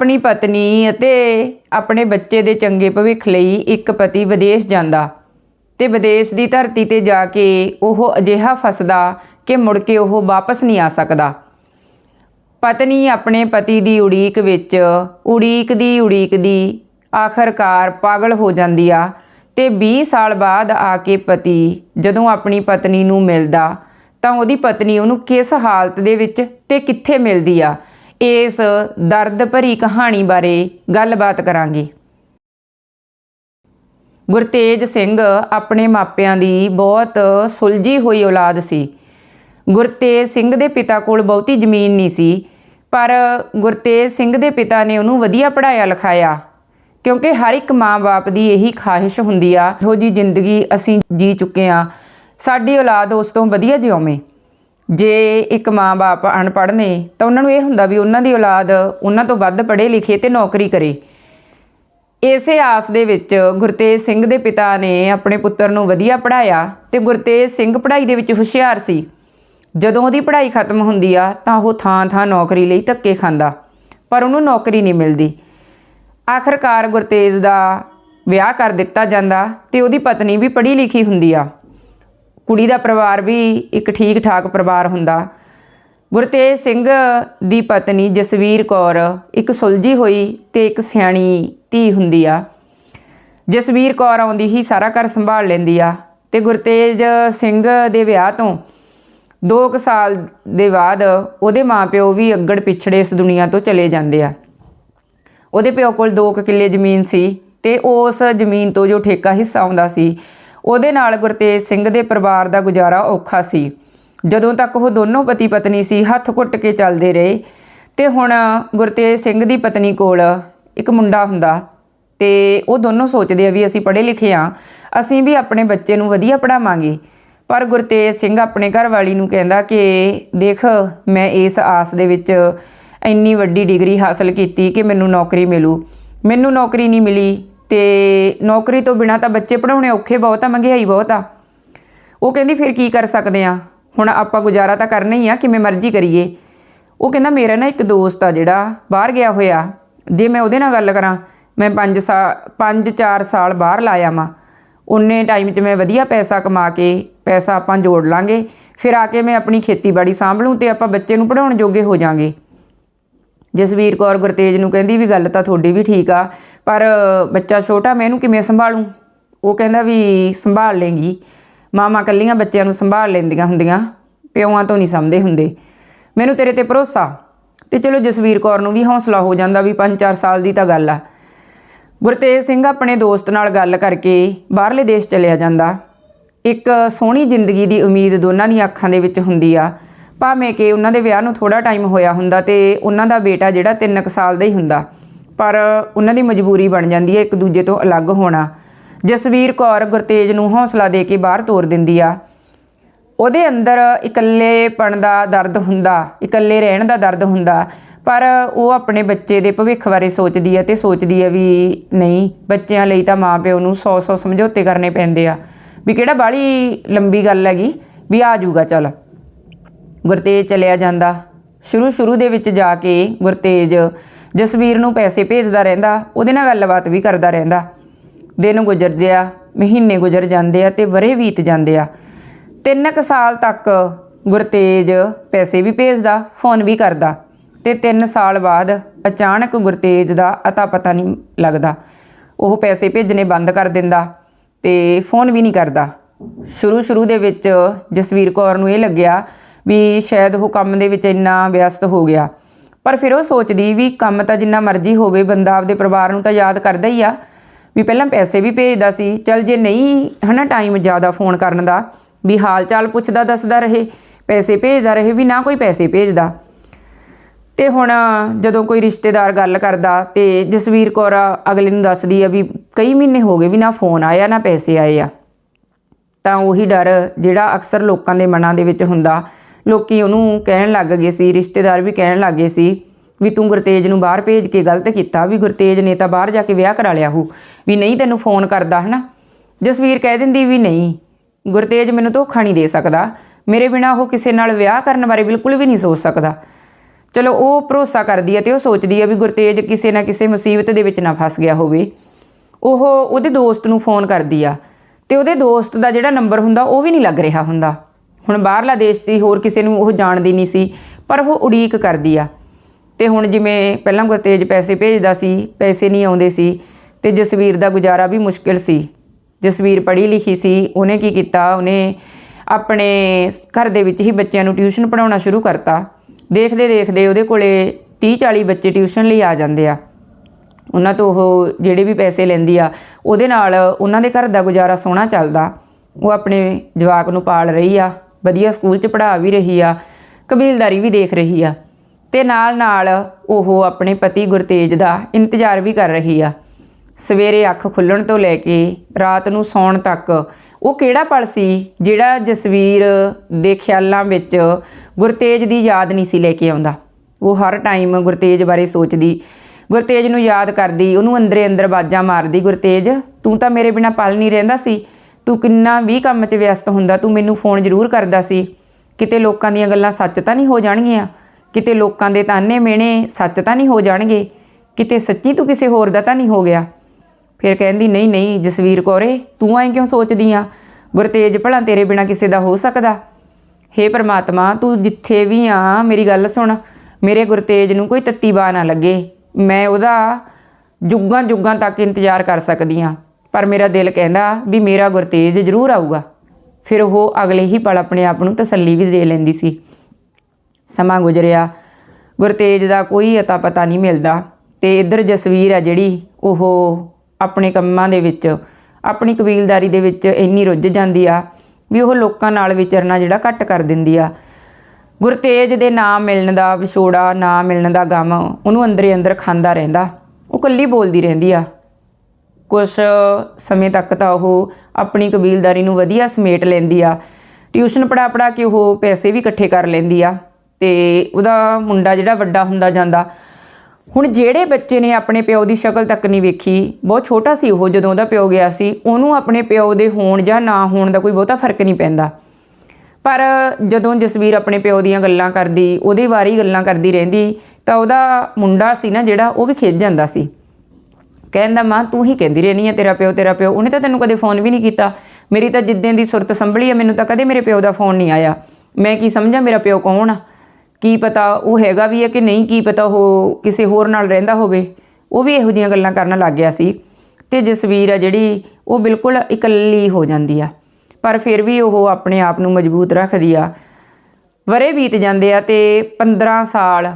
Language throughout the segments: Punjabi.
ਆਪਣੀ ਪਤਨੀ ਅਤੇ ਆਪਣੇ ਬੱਚੇ ਦੇ ਚੰਗੇ ਭਵਿੱਖ ਲਈ ਇੱਕ ਪਤੀ ਵਿਦੇਸ਼ ਜਾਂਦਾ ਤੇ ਵਿਦੇਸ਼ ਦੀ ਧਰਤੀ ਤੇ ਜਾ ਕੇ ਉਹ ਅਜਿਹਾ ਫਸਦਾ ਕਿ ਮੁੜ ਕੇ ਉਹ ਵਾਪਸ ਨਹੀਂ ਆ ਸਕਦਾ। ਪਤਨੀ ਆਪਣੇ ਪਤੀ ਦੀ ਉਡੀਕ ਵਿੱਚ ਉਡੀਕਦੀ ਉਡੀਕਦੀ ਆਖਰਕਾਰ ਪਾਗਲ ਹੋ ਜਾਂਦੀ ਆ ਤੇ 20 ਸਾਲ ਬਾਅਦ ਆ ਕੇ ਪਤੀ ਜਦੋਂ ਆਪਣੀ ਪਤਨੀ ਨੂੰ ਮਿਲਦਾ ਤਾਂ ਉਹਦੀ ਪਤਨੀ ਉਹਨੂੰ ਕਿਸ ਹਾਲਤ ਦੇ ਵਿੱਚ ਤੇ ਕਿੱਥੇ ਮਿਲਦੀ ਆ? ਇਸ ਦਰਦ ਭਰੀ ਕਹਾਣੀ ਬਾਰੇ ਗੱਲਬਾਤ ਕਰਾਂਗੇ। ਗੁਰਤੇਜ ਸਿੰਘ ਆਪਣੇ ਮਾਪਿਆਂ ਦੀ ਬਹੁਤ ਸੁਲਝੀ ਹੋਈ ਔਲਾਦ ਸੀ। ਗੁਰਤੇਜ ਸਿੰਘ ਦੇ ਪਿਤਾ ਕੋਲ ਬਹੁਤੀ ਜ਼ਮੀਨ ਨਹੀਂ ਸੀ, ਪਰ ਗੁਰਤੇਜ ਸਿੰਘ ਦੇ ਪਿਤਾ ਨੇ ਉਹਨੂੰ ਵਧੀਆ ਪੜਾਇਆ ਲਿਖਾਇਆ, ਕਿਉਂਕਿ ਹਰ ਇੱਕ ਮਾਂ-ਬਾਪ ਦੀ ਇਹੀ ਖਾਹਿਸ਼ ਹੁੰਦੀ ਆ, ਇਹੋ ਜੀ ਜ਼ਿੰਦਗੀ ਅਸੀਂ ਜੀ ਚੁੱਕੇ ਆ ਸਾਡੀ ਔਲਾਦ ਉਸ ਤੋਂ ਵਧੀਆ ਜਿਉਵੇਂ। ਜੇ ਇੱਕ ਮਾਂ-ਬਾਪ ਅਨਪੜ੍ਹ ਨੇ, ਤਾਂ ਉਹਨਾਂ ਨੂੰ ਇਹ ਹੁੰਦਾ ਵੀ ਉਹਨਾਂ ਦੀ ਔਲਾਦ ਉਹਨਾਂ ਤੋਂ ਵੱਧ ਪੜ੍ਹੇ ਲਿਖੇ ਤੇ ਨੌਕਰੀ ਕਰੇ। ਇਸੇ ਆਸ ਦੇ ਵਿੱਚ ਗੁਰਤੇਜ ਸਿੰਘ ਦੇ ਪਿਤਾ ਨੇ ਆਪਣੇ ਪੁੱਤਰ ਨੂੰ ਵਧੀਆ ਪੜ੍ਹਾਇਆ ਤੇ ਗੁਰਤੇਜ ਸਿੰਘ ਪੜ੍ਹਾਈ ਦੇ ਵਿੱਚ ਹੁਸ਼ਿਆਰ ਸੀ। ਜਦੋਂ ਉਹਦੀ ਪੜ੍ਹਾਈ ਖਤਮ ਹੁੰਦੀ ਆ, ਤਾਂ ਉਹ ਥਾਂ-ਥਾਂ ਨੌਕਰੀ ਲਈ ਧੱਕੇ ਖਾਂਦਾ, ਪਰ ਉਹਨੂੰ ਨੌਕਰੀ ਨਹੀਂ ਮਿਲਦੀ। ਆਖਰਕਾਰ ਗੁਰਤੇਜ ਦਾ ਵਿਆਹ ਕਰ ਦਿੱਤਾ ਜਾਂਦਾ ਤੇ ਉਹਦੀ ਪਤਨੀ ਵੀ ਪੜ੍ਹੀ ਲਿਖੀ ਹੁੰਦੀ ਆ। ਕੁੜੀ ਦਾ ਪਰਿਵਾਰ ਵੀ ਇੱਕ ਠੀਕ ਠਾਕ ਪਰਿਵਾਰ ਹੁੰਦਾ। ਗੁਰਤੇਜ ਸਿੰਘ ਦੀ ਪਤਨੀ ਜਸਵੀਰ ਕੌਰ ਇੱਕ ਸੁਲਝੀ ਹੋਈ ਤੇ ਇੱਕ ਸਿਆਣੀ ਧੀ ਹੁੰਦੀ ਆ। ਜਸਵੀਰ ਕੌਰ ਆਉਂਦੀ ਹੀ ਸਾਰਾ ਘਰ ਸੰਭਾਲ ਲੈਂਦੀ ਆ ਤੇ ਗੁਰਤੇਜ ਸਿੰਘ ਦੇ ਵਿਆਹ ਤੋਂ 2 ਕੁ ਸਾਲ ਦੇ ਬਾਅਦ ਉਹਦੇ ਮਾਪਿਓ ਵੀ ਅੱਗੜ ਪਿਛੜੇ ਇਸ ਦੁਨੀਆ ਤੋਂ ਚਲੇ ਜਾਂਦੇ ਆ। ਉਹਦੇ ਪਿਓ ਕੋਲ 2 ਕਿੱਲੇ ਜ਼ਮੀਨ ਸੀ ਤੇ ਉਸ ਜ਼ਮੀਨ ਤੋਂ ਜੋ ਠੇਕਾ ਹਿੱਸਾ ਆਉਂਦਾ ਸੀ ਉਹਦੇ ਨਾਲ ਗੁਰਤੇਜ ਸਿੰਘ ਦੇ ਪਰਿਵਾਰ ਦਾ ਗੁਜ਼ਾਰਾ ਔਖਾ ਸੀ। ਜਦੋਂ ਤੱਕ ਉਹ ਦੋਨੋਂ ਪਤੀ ਪਤਨੀ ਸੀ, ਹੱਥ ਘੁੱਟ ਕੇ ਚੱਲਦੇ ਰਹੇ ਤੇ ਹੁਣ ਗੁਰਤੇਜ ਸਿੰਘ ਦੀ ਪਤਨੀ ਕੋਲ ਇੱਕ ਮੁੰਡਾ ਹੁੰਦਾ ਤੇ ਉਹ ਦੋਨੋਂ ਸੋਚਦੇ ਆ ਵੀ ਅਸੀਂ ਪੜ੍ਹੇ ਲਿਖੇ ਆ, ਅਸੀਂ ਵੀ ਆਪਣੇ ਬੱਚੇ ਨੂੰ ਵਧੀਆ ਪੜਾਵਾਂਗੇ ਪਰ ਗੁਰਤੇਜ ਸਿੰਘ ਆਪਣੇ ਘਰ ਵਾਲੀ ਨੂੰ ਕਹਿੰਦਾ ਕਿ ਦੇਖ, ਮੈਂ ਇਸ ਆਸ ਦੇ ਵਿੱਚ ਇੰਨੀ ਵੱਡੀ ਡਿਗਰੀ ਹਾਸਲ ਕੀਤੀ ਕਿ ਮੈਨੂੰ ਨੌਕਰੀ ਮਿਲੂ। ਮੈਨੂੰ ਨੌਕਰੀ ਨਹੀਂ ਮਿਲੀ ਤੇ ਨੌਕਰੀ ਤੋਂ ਬਿਨਾ ਤਾਂ ਬੱਚੇ ਪੜਾਉਣੇ ਔਖੇ ਬਹੁਤ ਆ, ਮਹਿੰਗਾਈ ਬਹੁਤ ਆ। ਉਹ ਕਹਿੰਦੀ, ਫਿਰ ਕੀ ਕਰ ਸਕਦੇ ਆ? ਹੁਣ ਆਪਾਂ ਗੁਜ਼ਾਰਾ ਤਾਂ ਕਰਨਾ ਹੀ ਆ, ਕਿਵੇਂ ਮਰਜ਼ੀ ਕਰੀਏ। ਉਹ ਕਹਿੰਦਾ, ਮੇਰਾ ਨਾ ਇੱਕ ਦੋਸਤ ਆ ਜਿਹੜਾ, ਬਾਹਰ ਗਿਆ ਹੋਇਆ। ਜੇ ਮੈਂ ਉਹਦੇ ਨਾਲ ਗੱਲ ਕਰਾਂ, ਮੈਂ 5 ਸਾਲ 5-4 ਸਾਲ ਬਾਹਰ ਲਾਇਆ ਮਾ ਉਨੇ ਟਾਈਮ 'ਚ ਮੈਂ ਵਧੀਆ ਪੈਸਾ ਕਮਾ ਕੇ, ਪੈਸਾ ਆਪਾਂ ਜੋੜ ਲਾਂਗੇ। ਫਿਰ ਆ ਕੇ ਮੈਂ ਆਪਣੀ ਖੇਤੀਬਾੜੀ ਸਾਂਭ ਲੂੰ ਤੇ ਆਪਾਂ ਬੱਚੇ ਨੂੰ ਪੜਾਉਣ ਜੋਗੇ ਹੋ ਜਾਾਂਗੇ। ਜਸਵੀਰ ਕੌਰ ਗੁਰਤੇਜ ਨੂੰ ਕਹਿੰਦੀ ਵੀ ਗੱਲ ਤਾਂ ਤੁਹਾਡੀ ਵੀ ਠੀਕ ਆ, ਪਰ ਬੱਚਾ ਛੋਟਾ, ਮੈਂ ਇਹਨੂੰ ਕਿਵੇਂ ਸੰਭਾਲੂੰ? ਉਹ ਕਹਿੰਦਾ ਵੀ ਸੰਭਾਲ ਲੇਂਗੀ। ਮਾਮਾ ਕੱਲੀਆਂ ਬੱਚਿਆਂ ਨੂੰ ਸੰਭਾਲ ਲੈਂਦੀਆਂ ਹੁੰਦੀਆਂ ਪਿਓਆਂ ਤੋਂ ਨਹੀਂ ਸਮਝਦੇ ਹੁੰਦੇ। ਮੈਨੂੰ ਤੇਰੇ ਤੇ ਭਰੋਸਾ। ਤੇ ਚਲੋ ਜਸਵੀਰ ਕੌਰ ਨੂੰ ਵੀ ਹੌਸਲਾ ਹੋ ਜਾਂਦਾ ਵੀ 5-4 ਸਾਲ ਦੀ ਤਾਂ ਗੱਲ ਆ। ਗੁਰਤੇਜ ਸਿੰਘ ਆਪਣੇ ਦੋਸਤ ਨਾਲ ਗੱਲ ਕਰਕੇ ਬਾਹਰਲੇ ਦੇਸ਼ ਚਲਿਆ ਜਾਂਦਾ। ਇੱਕ ਸੋਹਣੀ ਜ਼ਿੰਦਗੀ ਦੀ ਉਮੀਦ ਦੋਨਾਂ ਦੀਆਂ ਅੱਖਾਂ ਦੇ ਵਿੱਚ ਹੁੰਦੀ ਆ। ਭਾਵੇਂ ਕਿ ਉਹਨਾਂ ਦੇ ਵਿਆਹ ਨੂੰ ਥੋੜਾ ਟਾਈਮ ਹੋਇਆ ਹੁੰਦਾ ਤੇ ਉਹਨਾਂ ਦਾ ਬੇਟਾ ਜਿਹੜਾ 3 ਸਾਲ ਦਾ ਹੀ ਹੁੰਦਾ, ਪਰ ਉਹਨਾਂ ਦੀ ਮਜਬੂਰੀ ਬਣ ਜਾਂਦੀ ਹੈ ਇੱਕ ਦੂਜੇ ਤੋਂ ਅਲੱਗ ਹੋਣਾ। ਜਸਵੀਰ ਕੌਰ ਗੁਰਤੇਜ ਨੂੰ ਹੌਸਲਾ ਦੇ ਕੇ ਬਾਹਰ ਤੋਰ ਦਿੰਦੀ ਆ। ਉਹਦੇ ਅੰਦਰ ਇਕੱਲੇਪਣ ਦਾ ਦਰਦ ਹੁੰਦਾ, ਇਕੱਲੇ ਰਹਿਣ ਦਾ ਦਰਦ ਹੁੰਦਾ, ਪਰ ਉਹ ਆਪਣੇ ਬੱਚੇ ਦੇ ਭਵਿੱਖ ਬਾਰੇ ਸੋਚਦੀ ਹੈ ਤੇ ਸੋਚਦੀ ਹੈ ਵੀ ਨਹੀਂ, ਬੱਚਿਆਂ ਲਈ ਤਾਂ ਮਾਪਿਓ ਨੂੰ 100-100 ਸਮਝੌਤੇ ਕਰਨੇ ਪੈਂਦੇ ਆ। ਵੀ ਕਿਹੜਾ ਬਾਲੀ ਲੰਬੀ ਗੱਲ ਹੈਗੀ, ਵੀ ਆ ਜਾਊਗਾ, ਚੱਲ। ਗੁਰਤੇਜ ਚਲਿਆ ਜਾਂਦਾ। ਸ਼ੁਰੂ ਸ਼ੁਰੂ ਦੇ ਵਿੱਚ ਜਾ ਕੇ ਗੁਰਤੇਜ ਜਸਵੀਰ ਨੂੰ ਪੈਸੇ ਭੇਜਦਾ ਰਹਿੰਦਾ, ਉਹਦੇ ਨਾਲ ਗੱਲਬਾਤ ਵੀ ਕਰਦਾ ਰਹਿੰਦਾ। ਦਿਨ ਗੁਜ਼ਰਦੇ ਆ ਮਹੀਨੇ ਗੁਜ਼ਰ ਜਾਂਦੇ ਆ ਤੇ ਵਰੇ ਬੀਤ ਜਾਂਦੇ ਆ। ਤਿੰਨ ਕੁ ਸਾਲ ਤੱਕ ਗੁਰਤੇਜ ਪੈਸੇ ਵੀ ਭੇਜਦਾ, ਫੋਨ ਵੀ ਕਰਦਾ ਤੇ 3 ਸਾਲ ਬਾਅਦ ਅਚਾਨਕ ਗੁਰਤੇਜ ਦਾ ਅਤਾ ਪਤਾ ਨਹੀਂ ਲੱਗਦਾ। ਉਹ ਪੈਸੇ ਭੇਜਣੇ ਬੰਦ ਕਰ ਦਿੰਦਾ ਤੇ ਫੋਨ ਵੀ ਨਹੀਂ ਕਰਦਾ। ਸ਼ੁਰੂ ਸ਼ੁਰੂ ਦੇ ਵਿੱਚ ਜਸਵੀਰ ਕੌਰ ਨੂੰ ਇਹ ਲੱਗਿਆ ਵੀ ਸ਼ਾਇਦ ਉਹ ਕੰਮ ਦੇ ਵਿੱਚ ਇੰਨਾ ਵਿਅਸਤ ਹੋ ਗਿਆ। ਪਰ ਫਿਰ ਉਹ ਸੋਚਦੀ ਵੀ ਕੰਮ ਤਾਂ ਜਿੰਨਾ ਮਰਜ਼ੀ ਹੋਵੇ, ਬੰਦਾ ਆਪਦੇ ਪਰਿਵਾਰ ਨੂੰ ਤਾਂ ਯਾਦ ਕਰਦਾ ਹੀ ਆ ਵੀ ਪਹਿਲਾਂ ਪੈਸੇ ਵੀ ਭੇਜਦਾ ਸੀ, ਚਲ ਜੇ ਨਹੀਂ ਹਨਾ ਟਾਈਮ ਜ਼ਿਆਦਾ ਫੋਨ ਕਰਨ ਦਾ, ਵੀ ਹਾਲ ਚਾਲ ਪੁੱਛਦਾ, ਦੱਸਦਾ ਰਹੇ, ਪੈਸੇ ਭੇਜਦਾ ਰਹੇ ਵੀ ਨਾ ਕੋਈ ਪੈਸੇ ਭੇਜਦਾ। ਤੇ ਹੁਣ ਜਦੋਂ ਕੋਈ ਰਿਸ਼ਤੇਦਾਰ ਗੱਲ ਕਰਦਾ ਤੇ ਜਸਵੀਰ ਕੌਰ ਅਗਲੇ ਨੂੰ ਦੱਸਦੀ ਆ ਵੀ ਕਈ ਮਹੀਨੇ ਹੋ ਗਏ ਵੀ ਨਾ ਫੋਨ ਆਇਆ, ਨਾ ਪੈਸੇ ਆਏ ਆ। ਤਾਂ ਉਹੀ ਡਰ ਜਿਹੜਾ ਅਕਸਰ ਲੋਕਾਂ ਦੇ ਮਨਾਂ ਦੇ ਵਿੱਚ ਹੁੰਦਾ ਲੋਕੀ ਉਹਨੂੰ ਕਹਿਣ ਲੱਗ ਗਏ ਸੀ, ਰਿਸ਼ਤੇਦਾਰ ਵੀ ਕਹਿਣ ਲੱਗ ਗਏ ਸੀ ਵੀ ਤੂੰ ਗੁਰਤੇਜ ਨੂੰ ਬਾਹਰ ਭੇਜ ਕੇ ਗਲਤ ਕੀਤਾ, ਵੀ ਗੁਰਤੇਜ ਨੇ ਤਾਂ ਬਾਹਰ ਜਾ ਕੇ ਵਿਆਹ ਕਰਾ ਲਿਆ ਹੂ, ਵੀ ਨਹੀਂ ਤੈਨੂੰ ਫੋਨ ਕਰਦਾ, ਹਨਾ? ਜਸਵੀਰ ਕਹਿ ਦਿੰਦੀ ਵੀ ਨਹੀਂ, ਗੁਰਤੇਜ ਮੈਨੂੰ ਧੋਖਾ ਨਹੀਂ ਦੇ ਸਕਦਾ, ਮੇਰੇ ਬਿਨਾ ਉਹ ਕਿਸੇ ਨਾਲ ਵਿਆਹ ਕਰਨ ਬਾਰੇ ਬਿਲਕੁਲ ਵੀ ਨਹੀਂ ਸੋਚ ਸਕਦਾ। ਚਲੋ, ਉਹ ਭਰੋਸਾ ਕਰਦੀ ਆ ਤੇ ਉਹ ਸੋਚਦੀ ਆ ਵੀ ਗੁਰਤੇਜ ਕਿਸੇ ਨਾ ਕਿਸੇ ਮੁਸੀਬਤ ਦੇ ਵਿੱਚ ਨਾ ਫਸ ਗਿਆ ਹੋਵੇ। ਉਹ ਉਹਦੇ ਦੋਸਤ ਨੂੰ ਫੋਨ ਕਰਦੀ ਆ ਤੇ ਉਹਦੇ ਦੋਸਤ ਦਾ ਜਿਹੜਾ ਨੰਬਰ ਹੁੰਦਾ, ਉਹ ਵੀ ਨਹੀਂ ਲੱਗ ਰਿਹਾ ਹੁੰਦਾ। ਹੁਣ ਬਾਹਰਲਾ ਦੇਸ਼ ਦੀ ਹੋਰ ਕਿਸੇ ਨੂੰ ਉਹ ਜਾਣਦੀ ਨਹੀਂ ਸੀ, ਪਰ ਉਹ ਉਡੀਕ ਕਰਦੀ ਆ। ਤੇ ਹੁਣ ਜਿਵੇਂ ਪਹਿਲਾਂ ਗੁਰਤੇਜ ਪੈਸੇ ਭੇਜਦਾ ਸੀ, ਪੈਸੇ ਨਹੀਂ ਆਉਂਦੇ ਸੀ, ਤੇ ਜਸਵੀਰ ਦਾ ਗੁਜ਼ਾਰਾ ਵੀ ਮੁਸ਼ਕਿਲ ਸੀ। ਜਸਵੀਰ ਪੜ੍ਹੀ ਲਿਖੀ ਸੀ, ਉਹਨੇ ਕੀ ਕੀਤਾ? ਉਹਨੇ ਆਪਣੇ ਘਰ ਦੇ ਵਿੱਚ ਹੀ ਬੱਚਿਆਂ ਨੂੰ ਟਿਊਸ਼ਨ ਪੜਾਉਣਾ ਸ਼ੁਰੂ ਕਰਤਾ। ਦੇਖਦੇ ਦੇਖਦੇ ਉਹਦੇ ਕੋਲੇ 30 40 ਬੱਚੇ ਟਿਊਸ਼ਨ ਲਈ ਆ ਜਾਂਦੇ ਆ। ਉਹਨਾਂ ਤੋਂ ਉਹ ਜਿਹੜੇ ਵੀ ਪੈਸੇ ਲੈਂਦੀ ਆ, ਉਹਦੇ ਨਾਲ ਉਹਨਾਂ ਦੇ ਘਰ ਦਾ ਗੁਜ਼ਾਰਾ ਸੋਹਣਾ ਚੱਲਦਾ। ਉਹ ਆਪਣੇ ਜਵਾਕ ਨੂੰ ਪਾਲ ਰਹੀ ਆ। ਵਧੀਆ ਸਕੂਲ 'ਚ ਪੜ੍ਹਾ ਵੀ ਰਹੀ ਆ, ਕਬੀਲਦਾਰੀ ਵੀ ਦੇਖ ਰਹੀ ਆ ਤੇ ਨਾਲ ਨਾਲ ਉਹ ਆਪਣੇ ਪਤੀ ਗੁਰਤੇਜ ਦਾ ਇੰਤਜ਼ਾਰ ਵੀ ਕਰ ਰਹੀ ਆ। ਸਵੇਰੇ ਅੱਖ ਖੁੱਲਣ ਤੋਂ ਲੈ ਕੇ ਰਾਤ ਨੂੰ ਸੌਣ ਤੱਕ ਉਹ ਕਿਹੜਾ ਪਲ ਸੀ ਜਿਹੜਾ ਜਸਵੀਰ ਦੇ ਖਿਆਲਾਂ ਵਿੱਚ ਗੁਰਤੇਜ ਦੀ ਯਾਦ ਨਹੀਂ ਸੀ ਲੈ ਕੇ ਆਉਂਦਾ? ਉਹ ਹਰ ਟਾਈਮ ਗੁਰਤੇਜ ਬਾਰੇ ਸੋਚਦੀ, ਗੁਰਤੇਜ ਨੂੰ ਯਾਦ ਕਰਦੀ, ਉਹਨੂੰ ਅੰਦਰੇ ਅੰਦਰ ਬਾਜਾਂ ਮਾਰਦੀ, ਗੁਰਤੇਜ, ਤੂੰ ਤਾਂ ਮੇਰੇ ਬਿਨਾ ਪਲ ਨਹੀਂ ਰਹਿੰਦਾ ਸੀ। ਤੂੰ ਕਿੰਨਾ ਵੀ ਕੰਮ 'ਚ ਵਿਅਸਤ ਹੁੰਦਾ, ਤੂੰ ਮੈਨੂੰ ਫੋਨ ਜ਼ਰੂਰ ਕਰਦਾ ਸੀ। ਕਿਤੇ ਲੋਕਾਂ ਦੀਆਂ ਗੱਲਾਂ ਸੱਚ ਤਾਂ ਨਹੀਂ ਹੋ ਜਾਣਗੀਆਂ? ਕਿਤੇ ਲੋਕਾਂ ਦੇ ਤਾਨੇ ਮੇਣੇ ਸੱਚ ਤਾਂ ਨਹੀਂ ਹੋ ਜਾਣਗੇ? ਕਿਤੇ ਸੱਚੀ ਤੂੰ ਕਿਸੇ ਹੋਰ ਦਾ ਤਾਂ ਨਹੀਂ ਹੋ ਗਿਆ? ਫਿਰ ਕਹਿੰਦੀ, ਨਹੀਂ ਨਹੀਂ, ਜਸਵੀਰ ਕੌਰੇ, ਤੂੰ ਐਂ ਕਿਉਂ ਸੋਚਦੀ ਆ? ਗੁਰਤੇਜ ਭਲਾ ਤੇਰੇ ਬਿਨਾ ਕਿਸੇ ਦਾ ਹੋ ਸਕਦਾ। ਹੇ ਪ੍ਰਮਾਤਮਾ, ਤੂੰ ਜਿੱਥੇ ਵੀ ਆ, ਮੇਰੀ ਗੱਲ ਸੁਣ। ਮੇਰੇ ਗੁਰਤੇਜ ਨੂੰ ਕੋਈ ਤੱਤੀ ਬਾਹ ਨਾ ਲੱਗੇ। ਮੈਂ ਉਹਦਾ ਜੁੱਗਾਂ ਜੁੱਗਾਂ ਤੱਕ ਇੰਤਜ਼ਾਰ ਕਰ ਸਕਦੀ ਆ। ਪਰ ਮੇਰਾ ਦਿਲ ਕਹਿੰਦਾ ਵੀ ਮੇਰਾ ਗੁਰਤੇਜ ਜ਼ਰੂਰ ਆਊਗਾ। ਫਿਰ ਉਹ ਅਗਲੇ ਹੀ ਪਲ ਆਪਣੇ ਆਪ ਨੂੰ ਤਸੱਲੀ ਵੀ ਦੇ ਲੈਂਦੀ ਸੀ। ਸਮਾਂ ਗੁਜ਼ਰਿਆ। ਗੁਰਤੇਜ ਦਾ ਕੋਈ ਅਤਾ ਪਤਾ ਨਹੀਂ ਮਿਲਦਾ ਤੇ ਇੱਧਰ ਜਸਵੀਰ ਆ ਜਿਹੜੀ, ਉਹ ਆਪਣੇ ਕੰਮਾਂ ਦੇ ਵਿੱਚ, ਆਪਣੀ ਕਬੀਲਦਾਰੀ ਦੇ ਵਿੱਚ ਇੰਨੀ ਰੁੱਝ ਜਾਂਦੀ ਆ ਵੀ ਉਹ ਲੋਕਾਂ ਨਾਲ ਵਿਚਰਨਾ ਜਿਹੜਾ ਘੱਟ ਕਰ ਦਿੰਦੀ ਆ। ਗੁਰਤੇਜ ਦੇ ਨਾਮ ਮਿਲਣ ਦਾ ਵਿਛੋੜਾ, ਨਾ ਮਿਲਣ ਦਾ ਗਮ ਉਹਨੂੰ ਅੰਦਰੇ ਅੰਦਰ ਖਾਂਦਾ ਰਹਿੰਦਾ। ਉਹ ਕੱਲੀ ਬੋਲਦੀ ਰਹਿੰਦੀ ਆ। ਕੁਝ ਸਮੇਂ ਤੱਕ ਤਾਂ ਉਹ ਆਪਣੀ ਕਬੀਲਦਾਰੀ ਨੂੰ ਵਧੀਆ ਸਮੇਟ ਲੈਂਦੀ ਆ। ਟਿਊਸ਼ਨ ਪੜਾ ਪੜਾ ਕੇ ਉਹ ਪੈਸੇ ਵੀ ਇਕੱਠੇ ਕਰ ਲੈਂਦੀ ਆ ਤੇ ਉਹਦਾ ਮੁੰਡਾ ਜਿਹੜਾ ਵੱਡਾ ਹੁੰਦਾ ਜਾਂਦਾ, ਹੁਣ ਜਿਹੜੇ ਬੱਚੇ ਨੇ ਆਪਣੇ ਪਿਓ ਦੀ ਸ਼ਕਲ ਤੱਕ ਨਹੀਂ ਵੇਖੀ, ਬਹੁਤ ਛੋਟਾ ਸੀ ਉਹ ਜਦੋਂ ਉਹਦਾ ਪਿਓ ਗਿਆ ਸੀ, ਉਹਨੂੰ ਆਪਣੇ ਪਿਓ ਦੇ ਹੋਣ ਜਾਂ ਨਾ ਹੋਣ ਦਾ ਕੋਈ ਬਹੁਤਾ ਫ਼ਰਕ ਨਹੀਂ ਪੈਂਦਾ। ਪਰ ਜਦੋਂ ਜਸਵੀਰ ਆਪਣੇ ਪਿਓ ਦੀਆਂ ਗੱਲਾਂ ਕਰਦੀ, ਉਹਦੇ ਬਾਰੇ ਗੱਲਾਂ ਕਰਦੀ ਰਹਿੰਦੀ, ਤਾਂ ਉਹਦਾ ਮੁੰਡਾ ਸੀ ਨਾ ਜਿਹੜਾ, ਉਹ ਵੀ ਖਿੱਚ ਜਾਂਦਾ ਸੀ। ਕਹਿੰਦਾ ਮਾਂ ਤੂੰ ਹੀ ਕਹਿੰਦੀ ਰਹਿਨੀ ਆ, ਤੇਰਾ ਪਿਓ ਤੇਰਾ ਪਿਓ। ਉਹਨੇ ਤਾਂ ਤੈਨੂੰ ਕਦੇ ਫੋਨ ਵੀ ਨਹੀਂ ਕੀਤਾ। ਮੇਰੀ ਤਾਂ ਜਿੱਦਾਂ ਦੀ ਸੁਰਤ ਸੰਭਲੀ ਆ, ਮੈਨੂੰ ਤਾਂ ਕਦੇ ਮੇਰੇ ਪਿਓ ਦਾ ਫੋਨ ਨਹੀਂ ਆਇਆ। ਮੈਂ ਕੀ ਸਮਝਾਂ ਮੇਰਾ ਪਿਓ ਕੌਣ ਆ? ਕੀ ਪਤਾ ਉਹ ਹੈਗਾ ਵੀ ਹੈ ਕਿ ਨਹੀਂ, ਕੀ ਪਤਾ ਉਹ ਕਿਸੇ ਹੋਰ ਨਾਲ ਰਹਿੰਦਾ ਹੋਵੇ। ਉਹ ਵੀ ਇਹੋ ਜਿਹੀਆਂ ਗੱਲਾਂ ਕਰਨ ਲੱਗ ਗਿਆ ਸੀ। ਤੇ ਜਸਵੀਰ ਆ ਜਿਹੜੀ, ਉਹ ਬਿਲਕੁਲ ਇਕੱਲੀ ਹੋ ਜਾਂਦੀ ਆ। ਪਰ ਫਿਰ ਵੀ ਉਹ ਆਪਣੇ ਆਪ ਨੂੰ ਮਜ਼ਬੂਤ ਰੱਖਦੀ ਆ। ਵਰੇ ਬੀਤ ਜਾਂਦੇ ਆ ਤੇ 15 ਸਾਲ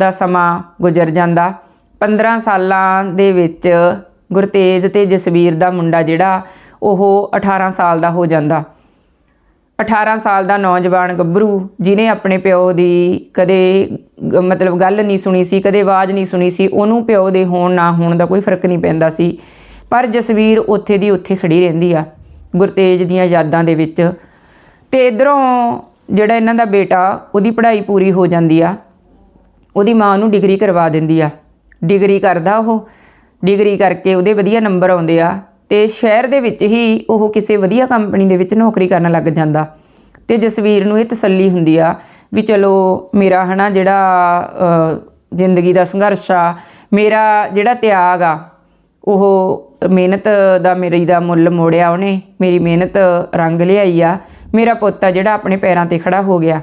ਦਾ ਸਮਾਂ ਗੁਜ਼ਰ ਜਾਂਦਾ। 15 ਸਾਲਾਂ ਦੇ ਵਿੱਚ ਗੁਰਤੇਜ ਤੇ ਜਸਵੀਰ ਦਾ ਮੁੰਡਾ ਜਿਹੜਾ, ਉਹ 18 ਸਾਲ ਦਾ ਹੋ ਜਾਂਦਾ। 18 ਸਾਲ ਦਾ ਨੌਜਵਾਨ ਗੱਭਰੂ ਜਿਨੇ ਆਪਣੇ ਪਿਓ ਦੀ ਕਦੇ ਗ- ਮਤਲਬ ਗੱਲ ਨਹੀਂ ਸੁਣੀ ਸੀ, ਕਦੇ ਆਵਾਜ਼ ਨਹੀਂ ਸੁਣੀ ਸੀ, ਉਹਨੂੰ ਪਿਓ ਦੇ ਹੋਣ ਨਾ ਹੋਣ ਦਾ ਕੋਈ ਫ਼ਰਕ ਨਹੀਂ ਪੈਂਦਾ ਸੀ। ਪਰ ਜਸਵੀਰ ਉੱਥੇ ਦੀ ਉੱਥੇ ਖੜੀ ਰਹਿੰਦੀ ਆ, ਗੁਰਤੇਜ ਦੀਆਂ ਯਾਦਾਂ ਦੇ ਵਿੱਚ। ਤੇ ਇਧਰੋਂ ਜਿਹੜਾ ਇਹਨਾਂ ਦਾ ਬੇਟਾ, ਉਹਦੀ ਪੜ੍ਹਾਈ ਪੂਰੀ ਹੋ ਜਾਂਦੀ ਆ, ਉਹਦੀ ਮਾਂ ਨੂੰ ਡਿਗਰੀ ਕਰਵਾ ਦਿੰਦੀ ਆ। ਡਿਗਰੀ ਕਰਦਾ ਉਹ। ਡਿਗਰੀ ਕਰਕੇ ਉਹਦੇ ਵਧੀਆ ਨੰਬਰ ਆਉਂਦੇ ਆ ਤੇ ਸ਼ਹਿਰ ਦੇ ਵਿੱਚ ਹੀ ਉਹ ਕਿਸੇ ਵਧੀਆ ਕੰਪਨੀ ਦੇ ਵਿੱਚ ਨੌਕਰੀ ਕਰਨ ਲੱਗ ਜਾਂਦਾ। ਤੇ ਜਸਵੀਰ ਨੂੰ ਇਹ ਤਸੱਲੀ ਹੁੰਦੀ ਆ ਵੀ ਚਲੋ ਮੇਰਾ ਹਨਾ ਜਿਹੜਾ ਜ਼ਿੰਦਗੀ ਦਾ ਸੰਘਰਸ਼ ਆ, ਮੇਰਾ ਜਿਹੜਾ ਤਿਆਗ ਆ, ਉਹ ਮਿਹਨਤ ਦਾ ਮੇਰੀ ਦਾ ਮੁੱਲ ਮੋੜਿਆ ਉਹਨੇ, ਮੇਰੀ ਮਿਹਨਤ ਰੰਗ ਲਿਆਈ ਆ, ਮੇਰਾ ਪੁੱਤ ਆ ਜਿਹੜਾ ਆਪਣੇ ਪੈਰਾਂ ਤੇ ਖੜਾ ਹੋ ਗਿਆ।